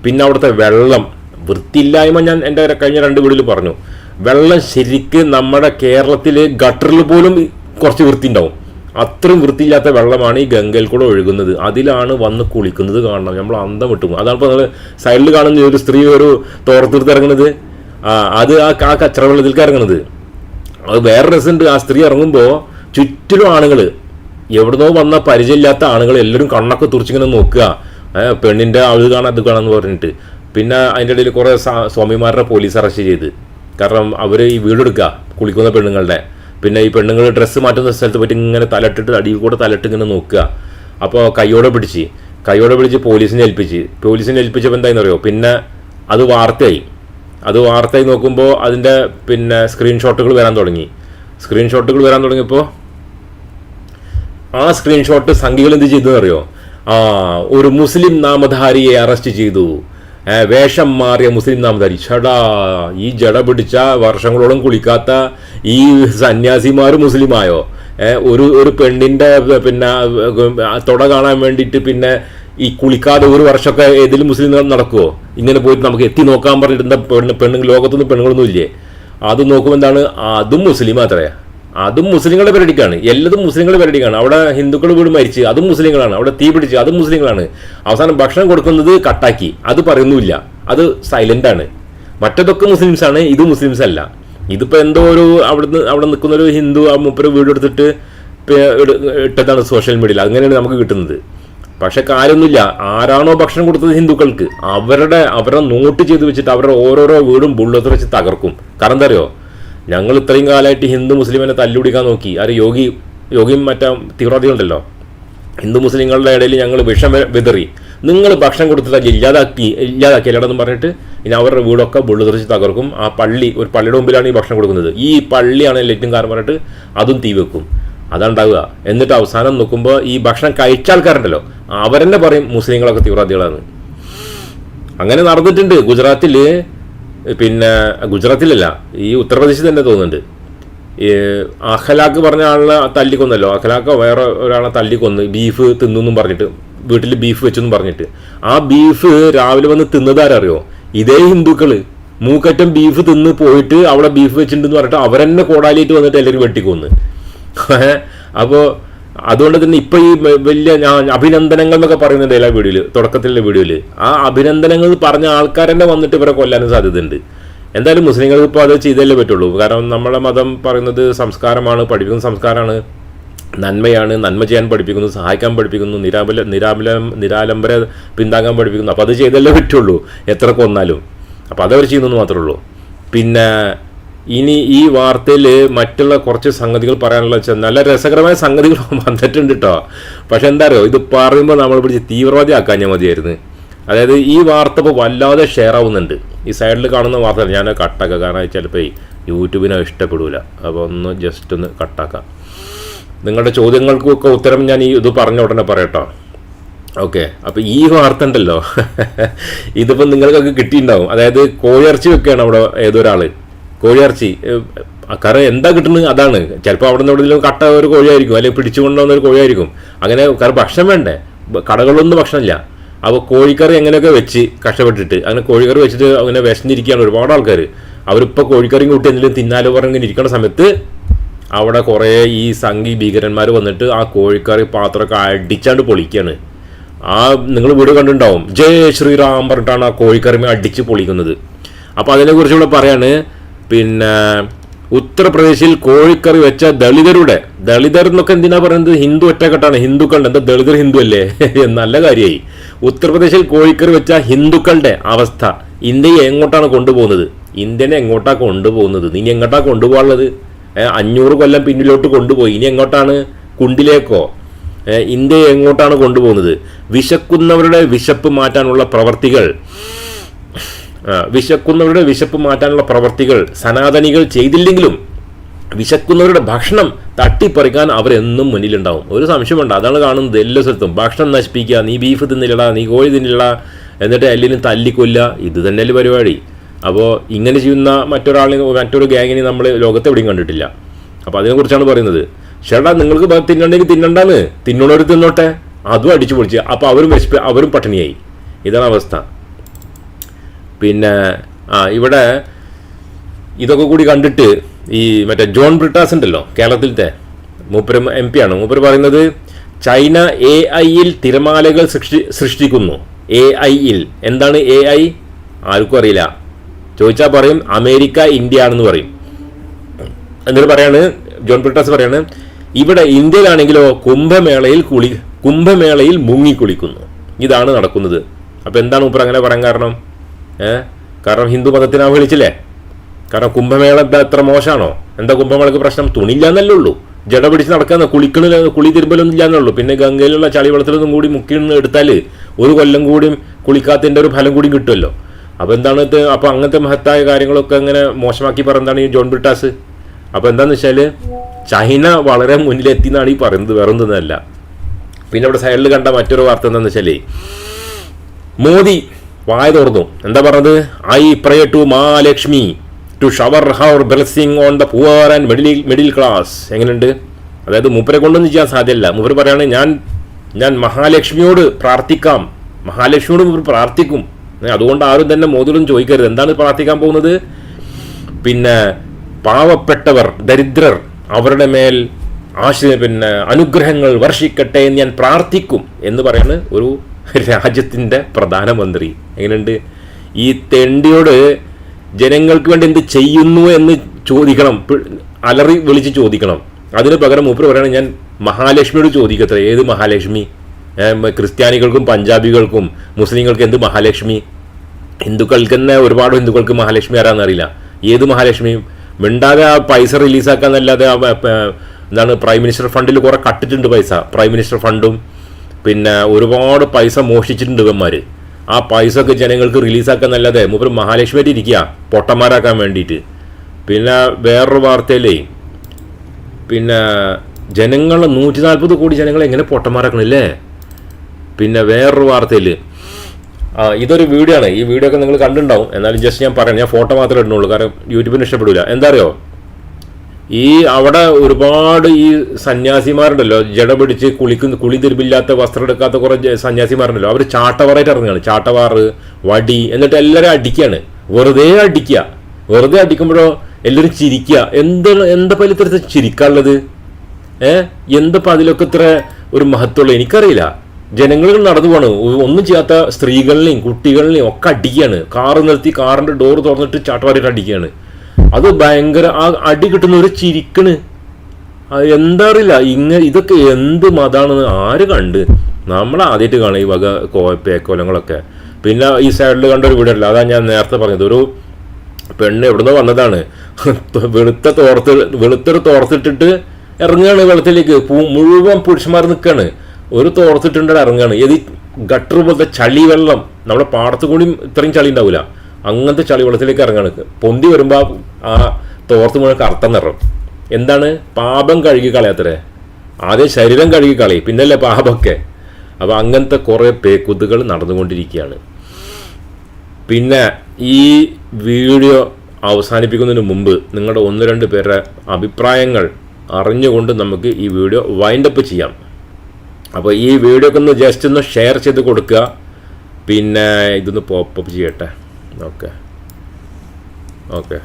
പിന്നെ അവിടുത്തെ വെള്ളം വൃത്തിയില്ലായ്മ ഞാൻ എന്റെ കഴിഞ്ഞ രണ്ട് വീടിൽ പറഞ്ഞു. വെള്ളം ശരിക്ക് നമ്മുടെ കേരളത്തിലെ ഗട്ടറിൽ പോലും കുറച്ച് വൃത്തി ഉണ്ടാവും അത്രയും വൃത്തിയില്ലാത്ത വെള്ളമാണ് ഈ ഗംഗയിൽ കൂടെ ഒഴുകുന്നത്. അതിലാണ് വന്ന് കുളിക്കുന്നത് കാണണം. നമ്മൾ അന്തം വിട്ടുപോകും അതാണ് ഇപ്പോൾ നിങ്ങൾ സൈഡിൽ കാണുന്ന ഒരു സ്ത്രീ ഒരു തോർത്തെടുത്ത് ഇറങ്ങുന്നത്. അത് ആ ആ കച്ചറ വെള്ളത്തിലേക്ക് ഇറങ്ങുന്നത്. അത് വേറെ രസമുണ്ട്. ആ സ്ത്രീ ഇറങ്ങുമ്പോൾ ചുറ്റിലും ആണുങ്ങൾ എവിടുന്നോ വന്ന പരിചയമില്ലാത്ത ആണുങ്ങൾ എല്ലാവരും കണ്ണൊക്കെ തുറച്ചിങ്ങനെ നോക്കുക. പെണ്ണിന്റെ അത് കാണാം അത് കാണാന്ന് പറഞ്ഞിട്ട്. പിന്നെ അതിന്റെ ഇടയിൽ കുറേ സ്വാമിമാരുടെ പോലീസ് അറസ്റ്റ് ചെയ്ത്. കാരണം അവർ ഈ വീടെടുക്കുക കുളിക്കുന്ന പെണ്ണുങ്ങളുടെ. പിന്നെ ഈ പെണ്ണുങ്ങൾ ഡ്രസ്സ് മാറ്റുന്ന സ്ഥലത്ത് പറ്റി ഇങ്ങനെ തലട്ടിട്ട് അടിയിൽ കൂടെ തലട്ട് ഇങ്ങനെ നോക്കുക. അപ്പോൾ കൈയോടെ പിടിച്ച് കൈയോടെ പിടിച്ച് പോലീസിനെ ഏൽപ്പിച്ച്. പോലീസിനെ ഏൽപ്പിച്ചപ്പോൾ എന്തായെന്നറിയോ പിന്നെ അത് വാർത്തയായി. അത് വാർത്തയായി നോക്കുമ്പോൾ അതിന്റെ പിന്നെ സ്ക്രീൻഷോട്ടുകൾ വരാൻ തുടങ്ങി. സ്ക്രീൻഷോട്ടുകൾ വരാൻ തുടങ്ങിയപ്പോൾ ആ സ്ക്രീൻഷോട്ട് സംഘികൾ എന്ത് ചെയ്തു അറിയോ ആ ഒരു മുസ്ലിം നാമധാരിയെ അറസ്റ്റ് ചെയ്തു. വേഷം മാറിയ മുസ്ലിം നാമധാരി. ഷടാ ഈ ജട പിടിച്ച വർഷങ്ങളോളം കുളിക്കാത്ത ഈ സന്യാസിമാർ മുസ്ലിമായോ? ഒരു ഒരു പെണ്ണിന്റെ പിന്നെ തുട കാണാൻ വേണ്ടിയിട്ട് പിന്നെ ഈ കുളിക്കാതെ ഒരു വർഷമൊക്കെ ഏതെങ്കിലും മുസ്ലിം നടക്കുമോ ഇങ്ങനെ പോയിട്ട് നമുക്ക് എത്തി നോക്കാൻ പറഞ്ഞിട്ടുണ്ട് പെണ്ണ് പെണ്ണുങ്ങൾ ലോകത്തൊന്നും പെണ്ണുങ്ങളൊന്നും ഇല്ലേ? അത് നോക്കുമ്പോൾ എന്താണ്? അതും മുസ്ലിം അത്രയാ അതും മുസ്ലിങ്ങളുടെ പരിപാടിക്കാണ് എല്ലതും മുസ്ലിങ്ങളുടെ പരിപാടിക്കാണ് അവിടെ ഹിന്ദുക്കൾ വീട് മരിച്ച് അതും മുസ്ലിങ്ങളാണ്. അവിടെ തീ പിടിച്ച് അതും മുസ്ലിങ്ങളാണ്. അവസാനം ഭക്ഷണം കൊടുക്കുന്നത് കട്ടാക്കി. അത് പറയുന്നുമില്ല. അത് സൈലന്റ് ആണ്. മറ്റതൊക്കെ മുസ്ലിംസ് ആണ് ഇത് മുസ്ലിംസ് അല്ല ഇതിപ്പോ എന്തോ ഒരു അവിടുന്ന് അവിടെ നിൽക്കുന്ന ഒരു ഹിന്ദു ആ മുപ്പര് വീട് എടുത്തിട്ട് ഇട്ടതാണ് സോഷ്യൽ മീഡിയയിൽ അങ്ങനെയാണ് നമുക്ക് കിട്ടുന്നത്. പക്ഷെ കാര്യമൊന്നുമില്ല. ആരാണോ ഭക്ഷണം കൊടുത്തത് ഹിന്ദുക്കൾക്ക്? അവരുടെ അവരെ നോട്ട് ചെയ്ത് വെച്ചിട്ട് അവരുടെ ഓരോരോ വീടും ബുള്ളത്ത് വെച്ച് തകർക്കും. കാരണം എന്താ അറിയോ? ഞങ്ങൾ ഇത്രയും കാലമായിട്ട് ഹിന്ദു മുസ്ലിമിനെ തല്ലുപിടിക്കാൻ നോക്കി. ആര് യോഗി യോഗിയും മറ്റേ തീവ്രവാദികളുണ്ടല്ലോ. ഹിന്ദു മുസ്ലിങ്ങളുടെ ഇടയിൽ ഞങ്ങൾ വിഷം വിതറി. നിങ്ങൾ ഭക്ഷണം കൊടുത്തിട്ട് ഇല്ലാതാക്കി ഇല്ലാതാക്കി അല്ലാടെന്ന് പറഞ്ഞിട്ട് ഇനി അവരുടെ വീടൊക്കെ ബുള്ളുതെറിച്ച് തകർക്കും. ആ പള്ളി ഒരു പള്ളിയുടെ മുമ്പിലാണ് ഈ ഭക്ഷണം കൊടുക്കുന്നത്. ഈ പള്ളിയാണ് ലൈറ്റും കാരണം പറഞ്ഞിട്ട് അതും തീ വെക്കും. അതുണ്ടാവുക എന്നിട്ട് അവസാനം നോക്കുമ്പോൾ ഈ ഭക്ഷണം കഴിച്ച ആൾക്കാരുണ്ടല്ലോ. അവരെന്നെ പറയും മുസ്ലിങ്ങളൊക്കെ തീവ്രവാദികളാണ് അങ്ങനെ നടന്നിട്ടുണ്ട്. ഗുജറാത്തിൽ പിന്നെ ഗുജറാത്തിലല്ല ഈ ഉത്തർപ്രദേശിൽ തന്നെ തോന്നുന്നുണ്ട്. ഈ അഖലാക്ക് പറഞ്ഞ ആളിനെ തല്ലിക്കൊന്നല്ലോ. അഖലാക്കോ വേറെ ഒരാളെ തല്ലിക്കൊന്ന് ബീഫ് തിന്നെന്നും പറഞ്ഞിട്ട് വീട്ടിൽ ബീഫ് വെച്ചെന്നും പറഞ്ഞിട്ട്. ആ ബീഫ് രാവിലെ വന്ന് തിന്നതാരറിയോ ഇതേ ഹിന്ദുക്കൾ. മൂക്കറ്റം ബീഫ് തിന്ന് പോയിട്ട് അവിടെ ബീഫ് വെച്ചിട്ടുണ്ടെന്ന് പറഞ്ഞിട്ട് അവരെന്നെ കോടാലിയിട്ട് വന്നിട്ട് എല്ലാവരും വെട്ടിക്കൊന്ന്. അപ്പോൾ അതുകൊണ്ട് തന്നെ ഇപ്പൊ ഈ വലിയ ഞാൻ അഭിനന്ദനങ്ങൾ എന്നൊക്കെ പറയുന്നുണ്ട് എല്ലാ വീഡിയോയിൽ തുടക്കത്തിലുള്ള വീഡിയോയിൽ. ആ അഭിനന്ദനങ്ങൾ പറഞ്ഞ ആൾക്കാർ തന്നെ വന്നിട്ട് ഇവരെ കൊല്ലാനും സാധ്യതയുണ്ട്. എന്തായാലും മുസ്ലിങ്ങൾക്ക് ഇപ്പോൾ അത് ചെയ്തല്ലേ പറ്റുള്ളൂ. കാരണം നമ്മളെ മതം പറയുന്നത് സംസ്കാരമാണ് പഠിപ്പിക്കുന്ന സംസ്കാരമാണ്. നന്മയാണ് നന്മ ചെയ്യാൻ പഠിപ്പിക്കുന്നു സഹായിക്കാൻ പഠിപ്പിക്കുന്നു നിരാബല നിരാബല നിരാലംബരെ പിന്താങ്ങാൻ പഠിപ്പിക്കുന്നു. അപ്പോൾ അത് ചെയ്തല്ലേ പറ്റുള്ളൂ എത്ര കൊന്നാലും. അപ്പോൾ അതവർ ചെയ്യുന്നു മാത്രമേ ഉള്ളൂ. പിന്നെ ഇനി ഈ വാർത്തയിൽ മറ്റുള്ള കുറച്ച് സംഗതികൾ പറയാനുള്ള വെച്ചാൽ നല്ല രസകരമായ സംഗതികൾ വന്നിട്ടുണ്ട് കേട്ടോ പക്ഷെ എന്താ അറിയോ ഇത് പറയുമ്പോൾ നമ്മൾ പിടിച്ച് തീവ്രവാദി ആക്കാൻ മതിയായിരുന്നു. അതായത് ഈ വാർത്ത ഇപ്പോൾ വല്ലാതെ ഷെയർ ആവുന്നുണ്ട്. ഈ സൈഡിൽ കാണുന്ന വാർത്ത ഞാൻ കട്ടാക്കാം കാരണം ചിലപ്പോൾ യൂട്യൂബിനെ ഇഷ്ടപ്പെടില്ല അപ്പോൾ ഒന്ന് ജസ്റ്റ് ഒന്ന് കട്ടാക്കാം നിങ്ങളുടെ ചോദ്യങ്ങൾക്കൊക്കെ ഉത്തരം ഞാൻ ഈ ഇത് പറഞ്ഞ ഉടനെ പറയട്ടോ ഓക്കെ. അപ്പോൾ ഈ വാർത്ത ഉണ്ടല്ലോ. ഇതിപ്പോൾ നിങ്ങൾക്കൊക്കെ കിട്ടിയിട്ടുണ്ടാവും. അതായത് കോഴിയിറച്ചി വെക്കുകയാണ് അവിടെ ഏതൊരാൾ കോഴിയിറച്ചി. കറി എന്താ കിട്ടുന്നത് അതാണ്. ചിലപ്പോൾ അവിടെ നിന്ന് എവിടെയെങ്കിലും കട്ട ഒരു കോഴിയായിരിക്കും അല്ലെങ്കിൽ പിടിച്ചു കൊണ്ടുവന്ന ഒരു കോഴിയായിരിക്കും. അങ്ങനെ കറി ഭക്ഷണം വേണ്ടേ? കടകളിലൊന്നും ഭക്ഷണമില്ല. അപ്പോൾ കോഴിക്കറി എങ്ങനെയൊക്കെ വെച്ച് കഷ്ടപ്പെട്ടിട്ട് അങ്ങനെ കോഴിക്കറി വെച്ചിട്ട് അങ്ങനെ വിശന്നിരിക്കുകയാണ് ഒരുപാട് ആൾക്കാർ അവരിപ്പോൾ കോഴിക്കറിയും കൂട്ടി എന്തെങ്കിലും തിന്നാലോ പറഞ്ഞിങ്ങനെ ഇരിക്കുന്ന സമയത്ത് അവിടെ കുറേ ഈ സംഘി ഭീകരന്മാർ വന്നിട്ട് ആ കോഴിക്കറി പാത്രമൊക്കെ അടിച്ചാണ്ട് പൊളിക്കുകയാണ് ആ നിങ്ങൾ വീട് കണ്ടിട്ടുണ്ടാവും. ജയ് ശ്രീറാം പറഞ്ഞിട്ടാണ് ആ കോഴിക്കറിമേ അടിച്ച് പൊളിക്കുന്നത്. അപ്പോൾ അതിനെക്കുറിച്ച് ഇവിടെ പറയാണ് പിന്നെ ഉത്തർപ്രദേശിൽ കോഴിക്കറി വെച്ച ദളിതരുടെ ദളിതർ എന്നൊക്കെ എന്തിനാ പറയുന്നത്? ഹിന്ദു ഒറ്റക്കെട്ടാണ്. ഹിന്ദുക്കളുടെ. എന്താ ദളിതർ ഹിന്ദു അല്ലേ നല്ല കാര്യമായി ഉത്തർപ്രദേശിൽ കോഴിക്കറി വെച്ച ഹിന്ദുക്കളുടെ അവസ്ഥ ഇന്ത്യയെ എങ്ങോട്ടാണ് കൊണ്ടുപോകുന്നത്? ഇന്ത്യനെ എങ്ങോട്ടാ കൊണ്ടുപോകുന്നത്? നീ എങ്ങോട്ടാ കൊണ്ടുപോകാനുള്ളത്? അഞ്ഞൂറ് കൊല്ലം പിന്നിലോട്ട് കൊണ്ടുപോയി. ഇനി എങ്ങോട്ടാണ് കുണ്ടിലേക്കോ? ഇന്ത്യയെ എങ്ങോട്ടാണ് കൊണ്ടുപോകുന്നത്? വിശക്കുന്നവരുടെ വിശപ്പ് മാറ്റാനുള്ള പ്രവർത്തികൾ വിശക്കുന്നവരുടെ വിശപ്പ് മാറ്റാനുള്ള പ്രവർത്തികൾ സനാതനികൾ ചെയ്തില്ലെങ്കിലും വിശക്കുന്നവരുടെ ഭക്ഷണം തട്ടിപ്പറിക്കാൻ അവരെന്നും മുന്നിലുണ്ടാവും. ഒരു സംശയമുണ്ട്. അതാണ് കാണുന്നത് എല്ലാ സ്ഥലത്തും. ഭക്ഷണം നശിപ്പിക്കുക നീ ബീഫ് തിന്നില്ലടാ നീ കോഴി തിന്നില്ലടാ എന്നിട്ട് എല്ലാവരും തല്ലിക്കൊല്ല ഇത് തന്നെയല്ലേ പരിപാടി. അപ്പോൾ ഇങ്ങനെ ചെയ്യുന്ന മറ്റൊരാളിനെ മറ്റൊരു ഗ്യാങ്ങിനെ നമ്മൾ ലോകത്ത് എവിടെയും കണ്ടിട്ടില്ല. അപ്പോൾ അതിനെക്കുറിച്ചാണ് പറയുന്നത്. ചേട്ടാ നിങ്ങൾക്ക് തിന്നണ്ടെങ്കിൽ തിന്നണ്ടാന്ന്. തിന്നണവർ തിന്നോട്ടെ. അതും അടിച്ചു പൊളിച്ച്. അപ്പോൾ അവരും വിശപ്പ് അവരും പട്ടിണിയായി. ഇതാണ് അവസ്ഥ. പിന്നെ ഇവിടെ ഇതൊക്കെ കൂടി കണ്ടിട്ട് ഈ മറ്റേ ജോൺ ബ്രിട്ടാസ് ഉണ്ടല്ലോ കേരളത്തിലത്തെ മൂപ്പര് എം പി ആണ്. മൂപ്പര് പറയുന്നത് ചൈന എ ഐയിൽ തിരമാലകൾ സൃഷ്ടി സൃഷ്ടിക്കുന്നു. എ ഐയിൽ എന്താണ് എ ഐ ആർക്കും അറിയില്ല. ചോദിച്ചാൽ പറയും അമേരിക്ക ഇന്ത്യ ആണെന്ന് പറയും. എന്നിട്ട് പറയാണ് ജോൺ ബ്രിട്ടാസ് പറയാണ് ഇവിടെ ഇന്ത്യയിലാണെങ്കിലോ കുംഭമേളയിൽ കുളി കുംഭമേളയിൽ മുങ്ങിക്കുളിക്കുന്നു ഇതാണ് നടക്കുന്നത്. അപ്പോൾ എന്താണ് മൂപ്പർ അങ്ങനെ പറയാൻ കാരണം? കാരണം ഹിന്ദു മതത്തിനാ വിളിച്ചില്ലേ? കാരണം കുംഭമേള എത്ര മോശമാണോ? എന്താ കുംഭമേളക്ക് പ്രശ്നം? തുണിയില്ല എന്നല്ലേ ഉള്ളൂ. ജട പിടിച്ച് നടക്കാന്ന് കുളിക്കണില്ല കുളി തിരുമ്പലൊന്നും ഇല്ലാന്നേ ഉള്ളൂ. പിന്നെ ഗംഗയിലുള്ള ചളി ചളിവെള്ളത്തിലൊന്നും കൂടി മുക്കി എടുത്താൽ ഒരു കൊല്ലം കൂടിയും കുളിക്കാത്തതിന്റെ ഒരു ഫലം കൂടി കിട്ടുമല്ലോ. അപ്പോൾ എന്താണ് അപ്പോൾ അങ്ങനത്തെ മഹത്തായ കാര്യങ്ങളൊക്കെ അങ്ങനെ മോശമാക്കി പറഞ്ഞതാണ് ഈ ജോൺ ബ്രിട്ടാസ്? അപ്പോൾ എന്താണെന്ന് വെച്ചാൽ ചൈന വളരെ മുന്നിലെത്തി എന്നാണ് ഈ പറയുന്നത്. വേറെ ഒന്നല്ല പിന്നെ ഇവിടെ സൈഡിൽ കണ്ട മറ്റൊരു വാർത്ത എന്താണെന്ന് വെച്ചാൽ മോദി വായ തുറന്നു. എന്താ പറഞ്ഞത്? I pray to Ma Lakshmi to shower her blessing on the poor and middle middle class എങ്ങനെയുണ്ട്? അതായത് മൂപ്പരെ കൊണ്ടൊന്നും ചെയ്യാൻ സാധ്യമല്ല മൂപ്പര് പറയുകയാണ് ഞാൻ ഞാൻ മഹാലക്ഷ്മിയോട് പ്രാർത്ഥിക്കാം. മഹാലക്ഷ്മിയോട് മൂപ്പർ പ്രാർത്ഥിക്കും. അതുകൊണ്ട് ആരും തന്നെ മോദിയോടും ചോദിക്കരുത്. എന്താണ് പ്രാർത്ഥിക്കാൻ പോകുന്നത്? പിന്നെ പാവപ്പെട്ടവർ ദരിദ്രർ അവരുടെ മേൽ ആശ്ര പിന്നെ അനുഗ്രഹങ്ങൾ വർഷിക്കട്ടെ എന്ന് ഞാൻ പ്രാർത്ഥിക്കും എന്ന് പറയുന്ന ഒരു രാജ്യത്തിന്റെ പ്രധാനമന്ത്രി. എങ്ങനെയുണ്ട്? ഈ തെണ്ടിയോട് ജനങ്ങൾക്ക് വേണ്ടി എന്ത് ചെയ്യുന്നു എന്ന് ചോദിക്കണം. അലറി വിളിച്ച് ചോദിക്കണം. അതിന് പകരം മൂപ്പർ പറയണം ഞാൻ മഹാലക്ഷ്മിയോട് ചോദിക്കത്ര ഏത് മഹാലക്ഷ്മി? ക്രിസ്ത്യാനികൾക്കും പഞ്ചാബികൾക്കും മുസ്ലിങ്ങൾക്കും എന്ത് മഹാലക്ഷ്മി? ഹിന്ദുക്കൾക്ക് തന്നെ ഒരുപാട് ഹിന്ദുക്കൾക്ക് മഹാലക്ഷ്മി ആരാന്ന് അറിയില്ല. ഏത് മഹാലക്ഷ്മിയും? മിണ്ടാതെ ആ പൈസ റിലീസാക്കാന്നല്ലാതെ എന്താണ് പ്രൈം മിനിസ്റ്റർ ഫണ്ടിൽ കുറെ കട്ടിട്ടുണ്ട് പൈസ. പ്രൈം മിനിസ്റ്റർ ഫണ്ടും പിന്നെ ഒരുപാട് പൈസ മോഷ്ടിച്ചിട്ടുണ്ട് ഇവന്മാർ ആ പൈസ ഒക്കെ ജനങ്ങൾക്ക് റിലീസാക്കാൻ റിലീസാക്കാന്നല്ലാതെ മൂപ്പർ മഹാലക്ഷ്മിയായിട്ട് ഇരിക്കുക പൊട്ടന്മാരാക്കാൻ വേണ്ടിയിട്ട് പിന്നെ വേറൊരു വാർത്തയിലേ പിന്നെ ജനങ്ങൾ നൂറ്റി നാൽപ്പത് കോടി ജനങ്ങളെ എങ്ങനെ പൊട്ടന്മാരാക്കണില്ലേ? പിന്നെ വേറൊരു വാർത്തയിൽ ആ ഇതൊരു വീഡിയോ ആണ്. ഈ വീഡിയോ ഒക്കെ നിങ്ങൾ കണ്ടിട്ടുണ്ടാവും. എന്നാലും ജസ്റ്റ് ഞാൻ പറയാം. ഞാൻ ഫോട്ടോ മാത്രമേ ഇടുന്നുള്ളൂ. കാരണം യൂട്യൂബിന് ഇഷ്ടപ്പെടില്ല എന്താ അറിയോ? ഈ അവിടെ ഒരുപാട് ഈ സന്യാസിമാരുണ്ടല്ലോ ജട പിടിച്ച് കുളിക്കുന്ന കുളി തിരുമ്പില്ലാത്ത വസ്ത്രം എടുക്കാത്ത കുറേ സന്യാസിമാരുണ്ടല്ലോ. അവർ ചാട്ടവാറായിട്ട് ഇറങ്ങുകയാണ്. ചാട്ടവാറ് വടി എന്നിട്ട് എല്ലാവരും അടിക്കുകയാണ്. വെറുതെ അടിക്കുക. വെറുതെ അടിക്കുമ്പോഴോ എല്ലാവരും ചിരിക്കുക. എന്ത് എന്താ പല ഇത്തരത്തിൽ ചിരിക്കാനുള്ളത്? ഏ? എന്തപ്പോൾ അതിലൊക്കെ ഇത്ര ഒരു മഹത്വമുള്ള? എനിക്കറിയില്ല. ജനങ്ങൾ നടന്നു പോണു. ഒന്നും ചെയ്യാത്ത സ്ത്രീകളിലെയും കുട്ടികളിലെയും ഒക്കെ അടിക്കുകയാണ്. കാറ് നിർത്തി കാറിന്റെ ഡോർ തുറന്നിട്ട് ചാട്ടവാരിട്ട് അടിക്കുകയാണ്. അത് ഭയങ്കര ആ അടി കിട്ടുന്ന ഒരു ചിരിക്കണ് എന്താ അറിയില്ല. ഇങ്ങ ഇതൊക്കെ എന്ത് മതാണെന്ന് ആര് കണ്ട്? നമ്മൾ ആദ്യമായിട്ട് കാണും ഈ വക കോപ്പേക്കോലങ്ങളൊക്കെ പിന്നെ ഈ സൈഡിൽ കണ്ട ഒരു വീടല്ല അതാ ഞാൻ നേരത്തെ പറഞ്ഞത്. ഒരു പെണ്ണ് എവിടുന്നോ വന്നതാണ്. വെളുത്ത തോർത്ത് വെളുത്തൊരു തോർത്തിട്ടിട്ട് ഇറങ്ങുകയാണ് വെള്ളത്തിലേക്ക്. പൂ മുഴുവൻ പുരുഷന്മാർ നിൽക്കുകയാണ് ഒരു തോർത്തിട്ടുണ്ട് ഇറങ്ങുകയാണ് ഏത് ഗട്ടർ പോലത്തെ ചളി വെള്ളം. നമ്മുടെ പാടത്തു ഇത്രയും ചളി ഉണ്ടാവില്ല അങ്ങനത്തെ ചളി വെള്ളത്തിലേക്ക് ഇറങ്ങാണ്. പൊന്തി വരുമ്പോൾ ആ തോർത്ത് മുഴുവൻ കറുത്ത നിറം. എന്താണ്? പാപം കഴുകി കളയാത്തരെ ആദ്യം ശരീരം കഴുകി കളി പിന്നല്ലേ പാപമൊക്കെ. അപ്പോൾ അങ്ങനത്തെ കുറേ പേക്കുത്തുകൾ നടന്നുകൊണ്ടിരിക്കുകയാണ്. പിന്നെ ഈ വീഡിയോ അവസാനിപ്പിക്കുന്നതിന് മുമ്പ് നിങ്ങളുടെ ഒന്ന് രണ്ട് പേരുടെ അഭിപ്രായങ്ങൾ അറിഞ്ഞുകൊണ്ട് നമുക്ക് ഈ വീഡിയോ വൈൻഡപ്പ് ചെയ്യാം. അപ്പോൾ ഈ വീഡിയോക്കൊന്ന് ജസ്റ്റ് ഒന്ന് ഷെയർ ചെയ്ത് കൊടുക്കുക. പിന്നെ ഇതൊന്ന് പോപ്പപ്പ് ചെയ്യട്ടെ. ഓക്കെ. ഓക്കെ.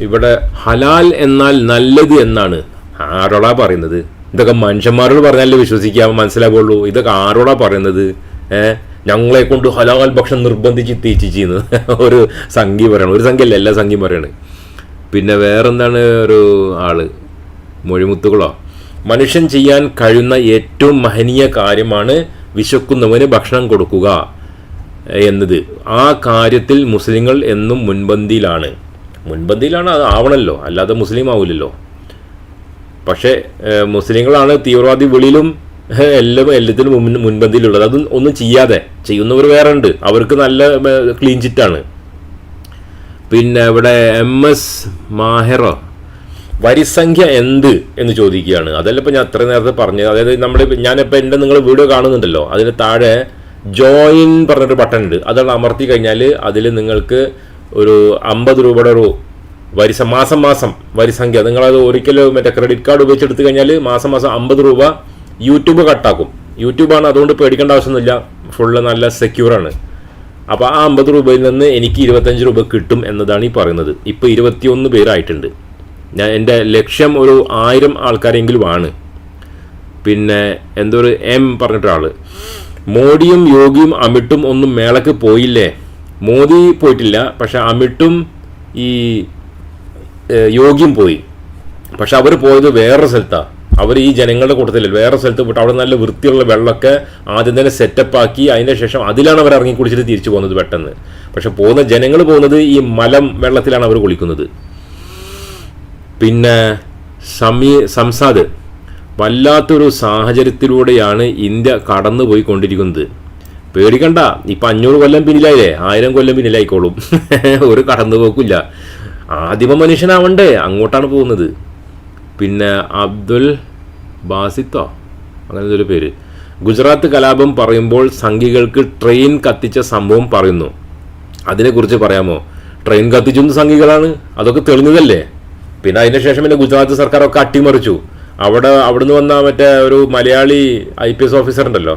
ഇവിടെ ഹലാൽ എന്നാൽ നല്ലത് എന്നാണ്. ആരോടാ പറയുന്നത്? ഇതൊക്കെ മനുഷ്യന്മാരോട് പറഞ്ഞാലേ വിശ്വസിക്കാൻ മനസ്സിലാവുള്ളൂ. ഇതൊക്കെ ആരോടാ പറയുന്നത്? ഏഹ് ഞങ്ങളെ കൊണ്ട് ഹലാൽ ഭക്ഷണം നിർബന്ധിച്ച് തീച്ചിച്ചിന്ന് ഒരു സംഖ്യ പറയണം. ഒരു സംഖ്യ അല്ല എല്ലാ സംഖ്യയും പറയണേ. പിന്നെ വേറെന്താണ് ഒരു ആൾ? മൊഴിമുത്തുകളോ? മനുഷ്യൻ ചെയ്യാൻ കഴിയുന്ന ഏറ്റവും മഹനീയ കാര്യമാണ് വിശക്കുന്നവന് ഭക്ഷണം കൊടുക്കുക. എന്നത്. ആ കാര്യത്തിൽ മുസ്ലിങ്ങൾ എന്നും മുൻപന്തിയിലാണ്. മുൻപന്തിയിലാണ് അത് ആവണല്ലോ. അല്ലാതെ മുസ്ലിം ആവില്ലല്ലോ പക്ഷേ മുസ്ലിങ്ങളാണ് തീവ്രവാദി വിളിയിലും എല്ലാം എല്ലാത്തിലും മുൻ മുൻപന്തിയിലുള്ളത്. അതും ഒന്നും ചെയ്യാതെ. ചെയ്യുന്നവർ വേറെ ഉണ്ട് അവർക്ക് നല്ല ക്ലീൻ ചിറ്റാണ് പിന്നെ ഇവിടെ എം എസ് മാഹെറോ വരിസംഖ്യ എന്ത് എന്ന് ചോദിക്കുകയാണ്. അതല്ല ഇപ്പം ഞാൻ അത്ര നേരത്തെ പറഞ്ഞത്. അതായത് നമ്മൾ ഞാനിപ്പോൾ എന്റെ നിങ്ങൾ വീഡിയോ കാണുന്നുണ്ടല്ലോ. അതിന് താഴെ ജോയിൻ പറഞ്ഞൊരു ബട്ടൺ ഉണ്ട്. അതാണ് അമർത്തി കഴിഞ്ഞാൽ അതിൽ നിങ്ങൾക്ക് ഒരു അമ്പത് രൂപയുടെ ഒരു വരിസ മാസം മാസം വരിസംഖ്യ നിങ്ങളത് ഒരിക്കലും മറ്റേ ക്രെഡിറ്റ് കാർഡ് ഉപയോഗിച്ച് എടുത്തു കഴിഞ്ഞാൽ മാസം മാസം അമ്പത് രൂപ യൂട്യൂബ് കട്ടാക്കും. യൂട്യൂബാണ് അതുകൊണ്ട് പേടിക്കേണ്ട ആവശ്യമൊന്നുമില്ല. ഫുള്ള് നല്ല സെക്യൂറാണ് അപ്പോൾ ആ അമ്പത് രൂപയിൽ നിന്ന് എനിക്ക് ഇരുപത്തഞ്ച് രൂപ കിട്ടും എന്നതാണ് ഈ പറയുന്നത്. ഇപ്പോൾ ഇരുപത്തിയൊന്ന് പേരായിട്ടുണ്ട്. ഞാൻ എന്റെ ലക്ഷ്യം ഒരു ആയിരം ആൾക്കാരെങ്കിലും ആണ്. പിന്നെ എന്തോ ഒരു എം പറഞ്ഞിട്ടൊരാൾ. മോഡിയും യോഗിയും അമിട്ടും ഒന്നും മേളക്ക് പോയില്ലേ? മോദി പോയിട്ടില്ല പക്ഷെ അമിട്ടും ഈ യോഗിയും പോയി. പക്ഷെ അവർ പോയത് വേറൊരു സ്ഥലത്താണ് അവർ ഈ ജനങ്ങളുടെ കൂട്ടത്തിൽ വേറെ സ്ഥലത്ത് പോയിട്ട് അവിടെ നല്ല വൃത്തിയുള്ള വെള്ളമൊക്കെ ആദ്യം തന്നെ സെറ്റപ്പ് ആക്കി അതിന്റെ ശേഷം അതിലാണ് അവർ ഇറങ്ങി കുടിച്ചിട്ട് തിരിച്ചു പോകുന്നത് പെട്ടെന്ന്. പക്ഷെ പോകുന്ന ജനങ്ങൾ പോകുന്നത് ഈ മലം വെള്ളത്തിലാണ് അവർ കുളിക്കുന്നത്. പിന്നെ സമീ സംസാദ്. വല്ലാത്തൊരു സാഹചര്യത്തിലൂടെയാണ് ഇന്ത്യ കടന്നു പോയിക്കൊണ്ടിരിക്കുന്നത് പേടിക്കണ്ട ഇപ്പം അഞ്ഞൂറ് കൊല്ലം പിന്നിലായില്ലേ? ആയിരം കൊല്ലം പിന്നിലായിക്കോളും. ഒരു കടന്നുപോക്കില്ല ആദിമ മനുഷ്യനാവണ്ടേ അങ്ങോട്ടാണ് പോകുന്നത്. പിന്നെ അബ്ദുൽ ബാസിത്തോ അങ്ങനത്തെ ഒരു പേര്. ഗുജറാത്ത് കലാപം പറയുമ്പോൾ സംഘികൾക്ക് ട്രെയിൻ കത്തിച്ച സംഭവം പറയുന്നു. അതിനെക്കുറിച്ച് പറയാമോ? ട്രെയിൻ കത്തിച്ചൊന്നും സംഘികളാണ്? അതൊക്കെ തെളിഞ്ഞതല്ലേ? പിന്നെ അതിനുശേഷം പിന്നെ ഗുജറാത്ത് സർക്കാർ ഒക്കെ അട്ടിമറിച്ചു. അവിടെ അവിടുന്ന് വന്ന മറ്റേ ഒരു Malayali I P S officer ഉണ്ടല്ലോ.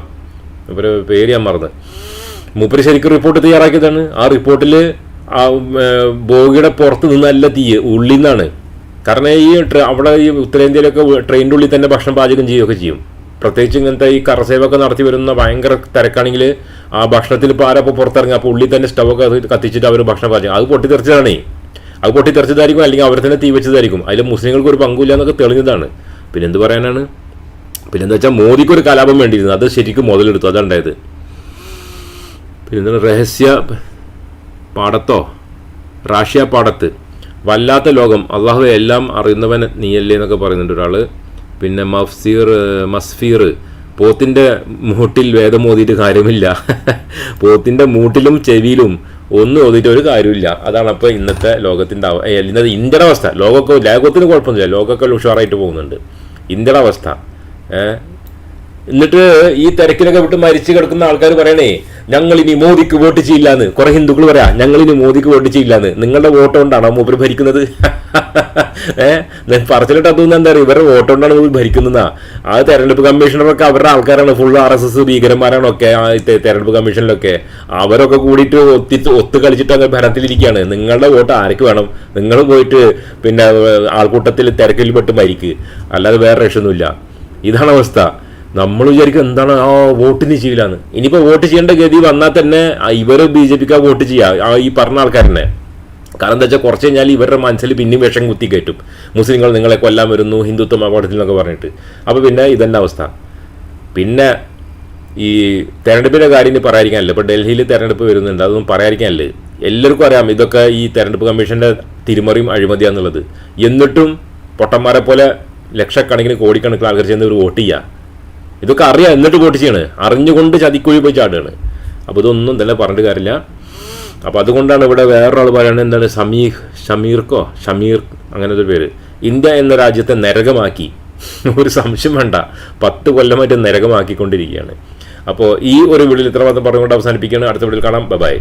ഇവർ പേര് ഞാൻ മറന്ന്. മൂപ്പര് ശരിക്കും റിപ്പോർട്ട് തയ്യാറാക്കിയതാണ്. ആ റിപ്പോർട്ടിൽ ആ ബോഗിയുടെ പുറത്ത് നിന്നല്ല തീ ഉള്ളിൽ നിന്നാണ് കാരണം ഈ അവിടെ ഈ ഉത്തരേന്ത്യയിലൊക്കെ ട്രെയിനിന്റെ ഉള്ളിൽ തന്നെ ഭക്ഷണം പാചകം ചെയ്യുകയൊക്കെ ചെയ്യും. പ്രത്യേകിച്ച് ഇങ്ങനത്തെ ഈ കറസേവൊക്കെ നടത്തി വരുന്ന ഭയങ്കര തിരക്കാണെങ്കിൽ ആ ഭക്ഷണത്തിൽ ഇപ്പോൾ ആരപ്പോൾ പുറത്തിറങ്ങുക അപ്പോൾ ഉള്ളിൽ തന്നെ സ്റ്റവൊക്കെ കത്തിച്ചിട്ട് അവർ ഭക്ഷണം പാചകം അത് പൊട്ടിത്തെറിച്ചതാണേ. അത് പൊട്ടിത്തെറിച്ചതായിരിക്കും അല്ലെങ്കിൽ അവർ തന്നെ തീ വെച്ചതായിരിക്കും. അതിൽ മുസ്ലിങ്ങൾക്ക് ഒരു പങ്കുമില്ല എന്നൊക്കെ തെളിഞ്ഞതാണ്. പിന്നെ എന്ത് പറയാനാണ്? പിന്നെ എന്താ വെച്ചാൽ മോദിക്ക് ഒരു കലാപം വേണ്ടിയിരുന്നു. അത് ശരിക്കും മുതലെടുത്തു. അതുണ്ടായത് പിന്നെ രഹസ്യ പാടത്തോ റാഷ്യ പാടത്ത് വല്ലാത്ത ലോകം. അള്ളാഹു എല്ലാം അറിയുന്നവൻ നീയല്ലേ എന്നൊക്കെ പറയുന്നുണ്ട് ഒരാൾ പിന്നെ മഫ്സീർ മസ്ഫീർ. പോത്തിന്റെ മൂട്ടിൽ വേദം ഓതിയിട്ട് കാര്യമില്ല. പോത്തിന്റെ മൂട്ടിലും ചെവിയിലും ഒന്നും ഓതിയിട്ട് ഒരു കാര്യമില്ല. അതാണ് അപ്പോൾ ഇന്നത്തെ ലോകത്തിന്റെ ഇന്നത്തെ ഇന്ത്യയുടെ അവസ്ഥ. ലോകമൊക്കെ ലോകത്തിന് കുഴപ്പമൊന്നുമില്ല. ലോകമൊക്കെ ഉഷാറായിട്ട് പോകുന്നുണ്ട്. ഇന്ത്യയുടെ അവസ്ഥ. എന്നിട്ട് ഈ തിരക്കിലൊക്കെ വിട്ട് മരിച്ചു കിടക്കുന്ന ആൾക്കാർ പറയണേ ഞങ്ങൾ ഇനി മോദിക്ക് വോട്ട് ചെയ്യില്ല എന്ന് കുറെ ഹിന്ദുക്കൾ പറയാ ഞങ്ങൾ ഇനി മോദിക്ക് വോട്ട് ചെയ്യില്ല എന്ന് നിങ്ങളുടെ വോട്ട് കൊണ്ടാണോ മൂപ്പർ ഭരിക്കുന്നത്? ഏഹ് പറച്ചിലിട്ട് അതൊന്നും എന്താ പറയുക ഇവരുടെ വോട്ട് കൊണ്ടാണ് മൂപ്പർ ഭരിക്കുന്നതാ. ആ തെരഞ്ഞെടുപ്പ് കമ്മീഷണറൊക്കെ അവരുടെ ആൾക്കാരാണ്. ഫുൾ ആർ എസ് എസ് ഭീകരന്മാരാണൊക്കെ ആ തെരഞ്ഞെടുപ്പ് കമ്മീഷനിലൊക്കെ. അവരൊക്കെ കൂടിയിട്ട് ഒത്തി ഒത്തു കളിച്ചിട്ട് അങ്ങ് ഭരണത്തിലിരിക്കുകയാണ്. നിങ്ങളുടെ വോട്ട് ആർക്ക് വേണം? നിങ്ങൾ പോയിട്ട് പിന്നെ ആൾക്കൂട്ടത്തിൽ തിരക്കിൽ പെട്ട് മരിക്ക്. അല്ലാതെ വേറെ രക്ഷയൊന്നുമില്ല. ഇതാണ് അവസ്ഥ. നമ്മൾ വിചാരിക്കും എന്താണ് ആ വോട്ടിന് ചെയ്യില്ലാന്ന്. ഇനിയിപ്പോൾ വോട്ട് ചെയ്യേണ്ട ഗതി വന്നാൽ തന്നെ ഇവർ ബി ജെ പിക്കാ വോട്ട് ചെയ്യുക ആ ഈ പറഞ്ഞ ആൾക്കാരനെ. കാരണം എന്താ വെച്ചാൽ കുറച്ച് കഴിഞ്ഞാൽ ഇവരുടെ മനസ്സിൽ പിന്നെയും വിഷം കുത്തി കയറ്റും. മുസ്ലിങ്ങൾ നിങ്ങളെ കൊല്ലാൻ വരുന്നു ഹിന്ദുത്വം അപകടത്തിൽ എന്നൊക്കെ പറഞ്ഞിട്ട്. അപ്പോൾ പിന്നെ ഇതന്നെ അവസ്ഥ. പിന്നെ ഈ തെരഞ്ഞെടുപ്പിന്റെ കാര്യം ഇനി പറയാതിരിക്കാനല്ല. ഇപ്പോൾ ഡൽഹിയിൽ തെരഞ്ഞെടുപ്പ് വരുന്നുണ്ട് അതൊന്നും പറയാതിരിക്കാനല്ലേ. എല്ലാവർക്കും അറിയാം ഇതൊക്കെ ഈ തെരഞ്ഞെടുപ്പ് കമ്മീഷന്റെ തിരിമറിയും അഴിമതിയാന്നുള്ളത്. എന്നിട്ടും പൊട്ടന്മാരെ പോലെ ലക്ഷക്കണക്കിന് കോടിക്കണക്കിന് ആൾക്കാർ ചെന്ന് ഒരു വോട്ട് ചെയ്യുക ഇതൊക്കെ അറിയാം എന്നിട്ട് വോട്ട് ചെയ്യാണ് അറിഞ്ഞുകൊണ്ട് ചതിക്കുഴി പോയി ചാടുകയാണ്. അപ്പോൾ ഇതൊന്നും തന്നെ പറഞ്ഞിട്ട് കാര്യമില്ല. അപ്പോൾ അതുകൊണ്ടാണ് ഇവിടെ വേറൊരാൾ പറയുന്നത് എന്താണ്? സമീർ ഷമീർക്കോ? ഷമീർ അങ്ങനെ ഒരു പേര്. ഇന്ത്യ എന്ന രാജ്യത്തെ നരകമാക്കി. ഒരു സംശയം വേണ്ട. പത്ത് കൊല്ലമായിട്ട് നരകമാക്കിക്കൊണ്ടിരിക്കുകയാണ്. അപ്പോൾ ഈ ഒരു വീഡിയോയിൽ ഇത്രമാത്രം പറഞ്ഞുകൊണ്ട് അവസാനിപ്പിക്കുകയാണ്. അടുത്ത വീഡിയോയിൽ കാണാം. ബൈ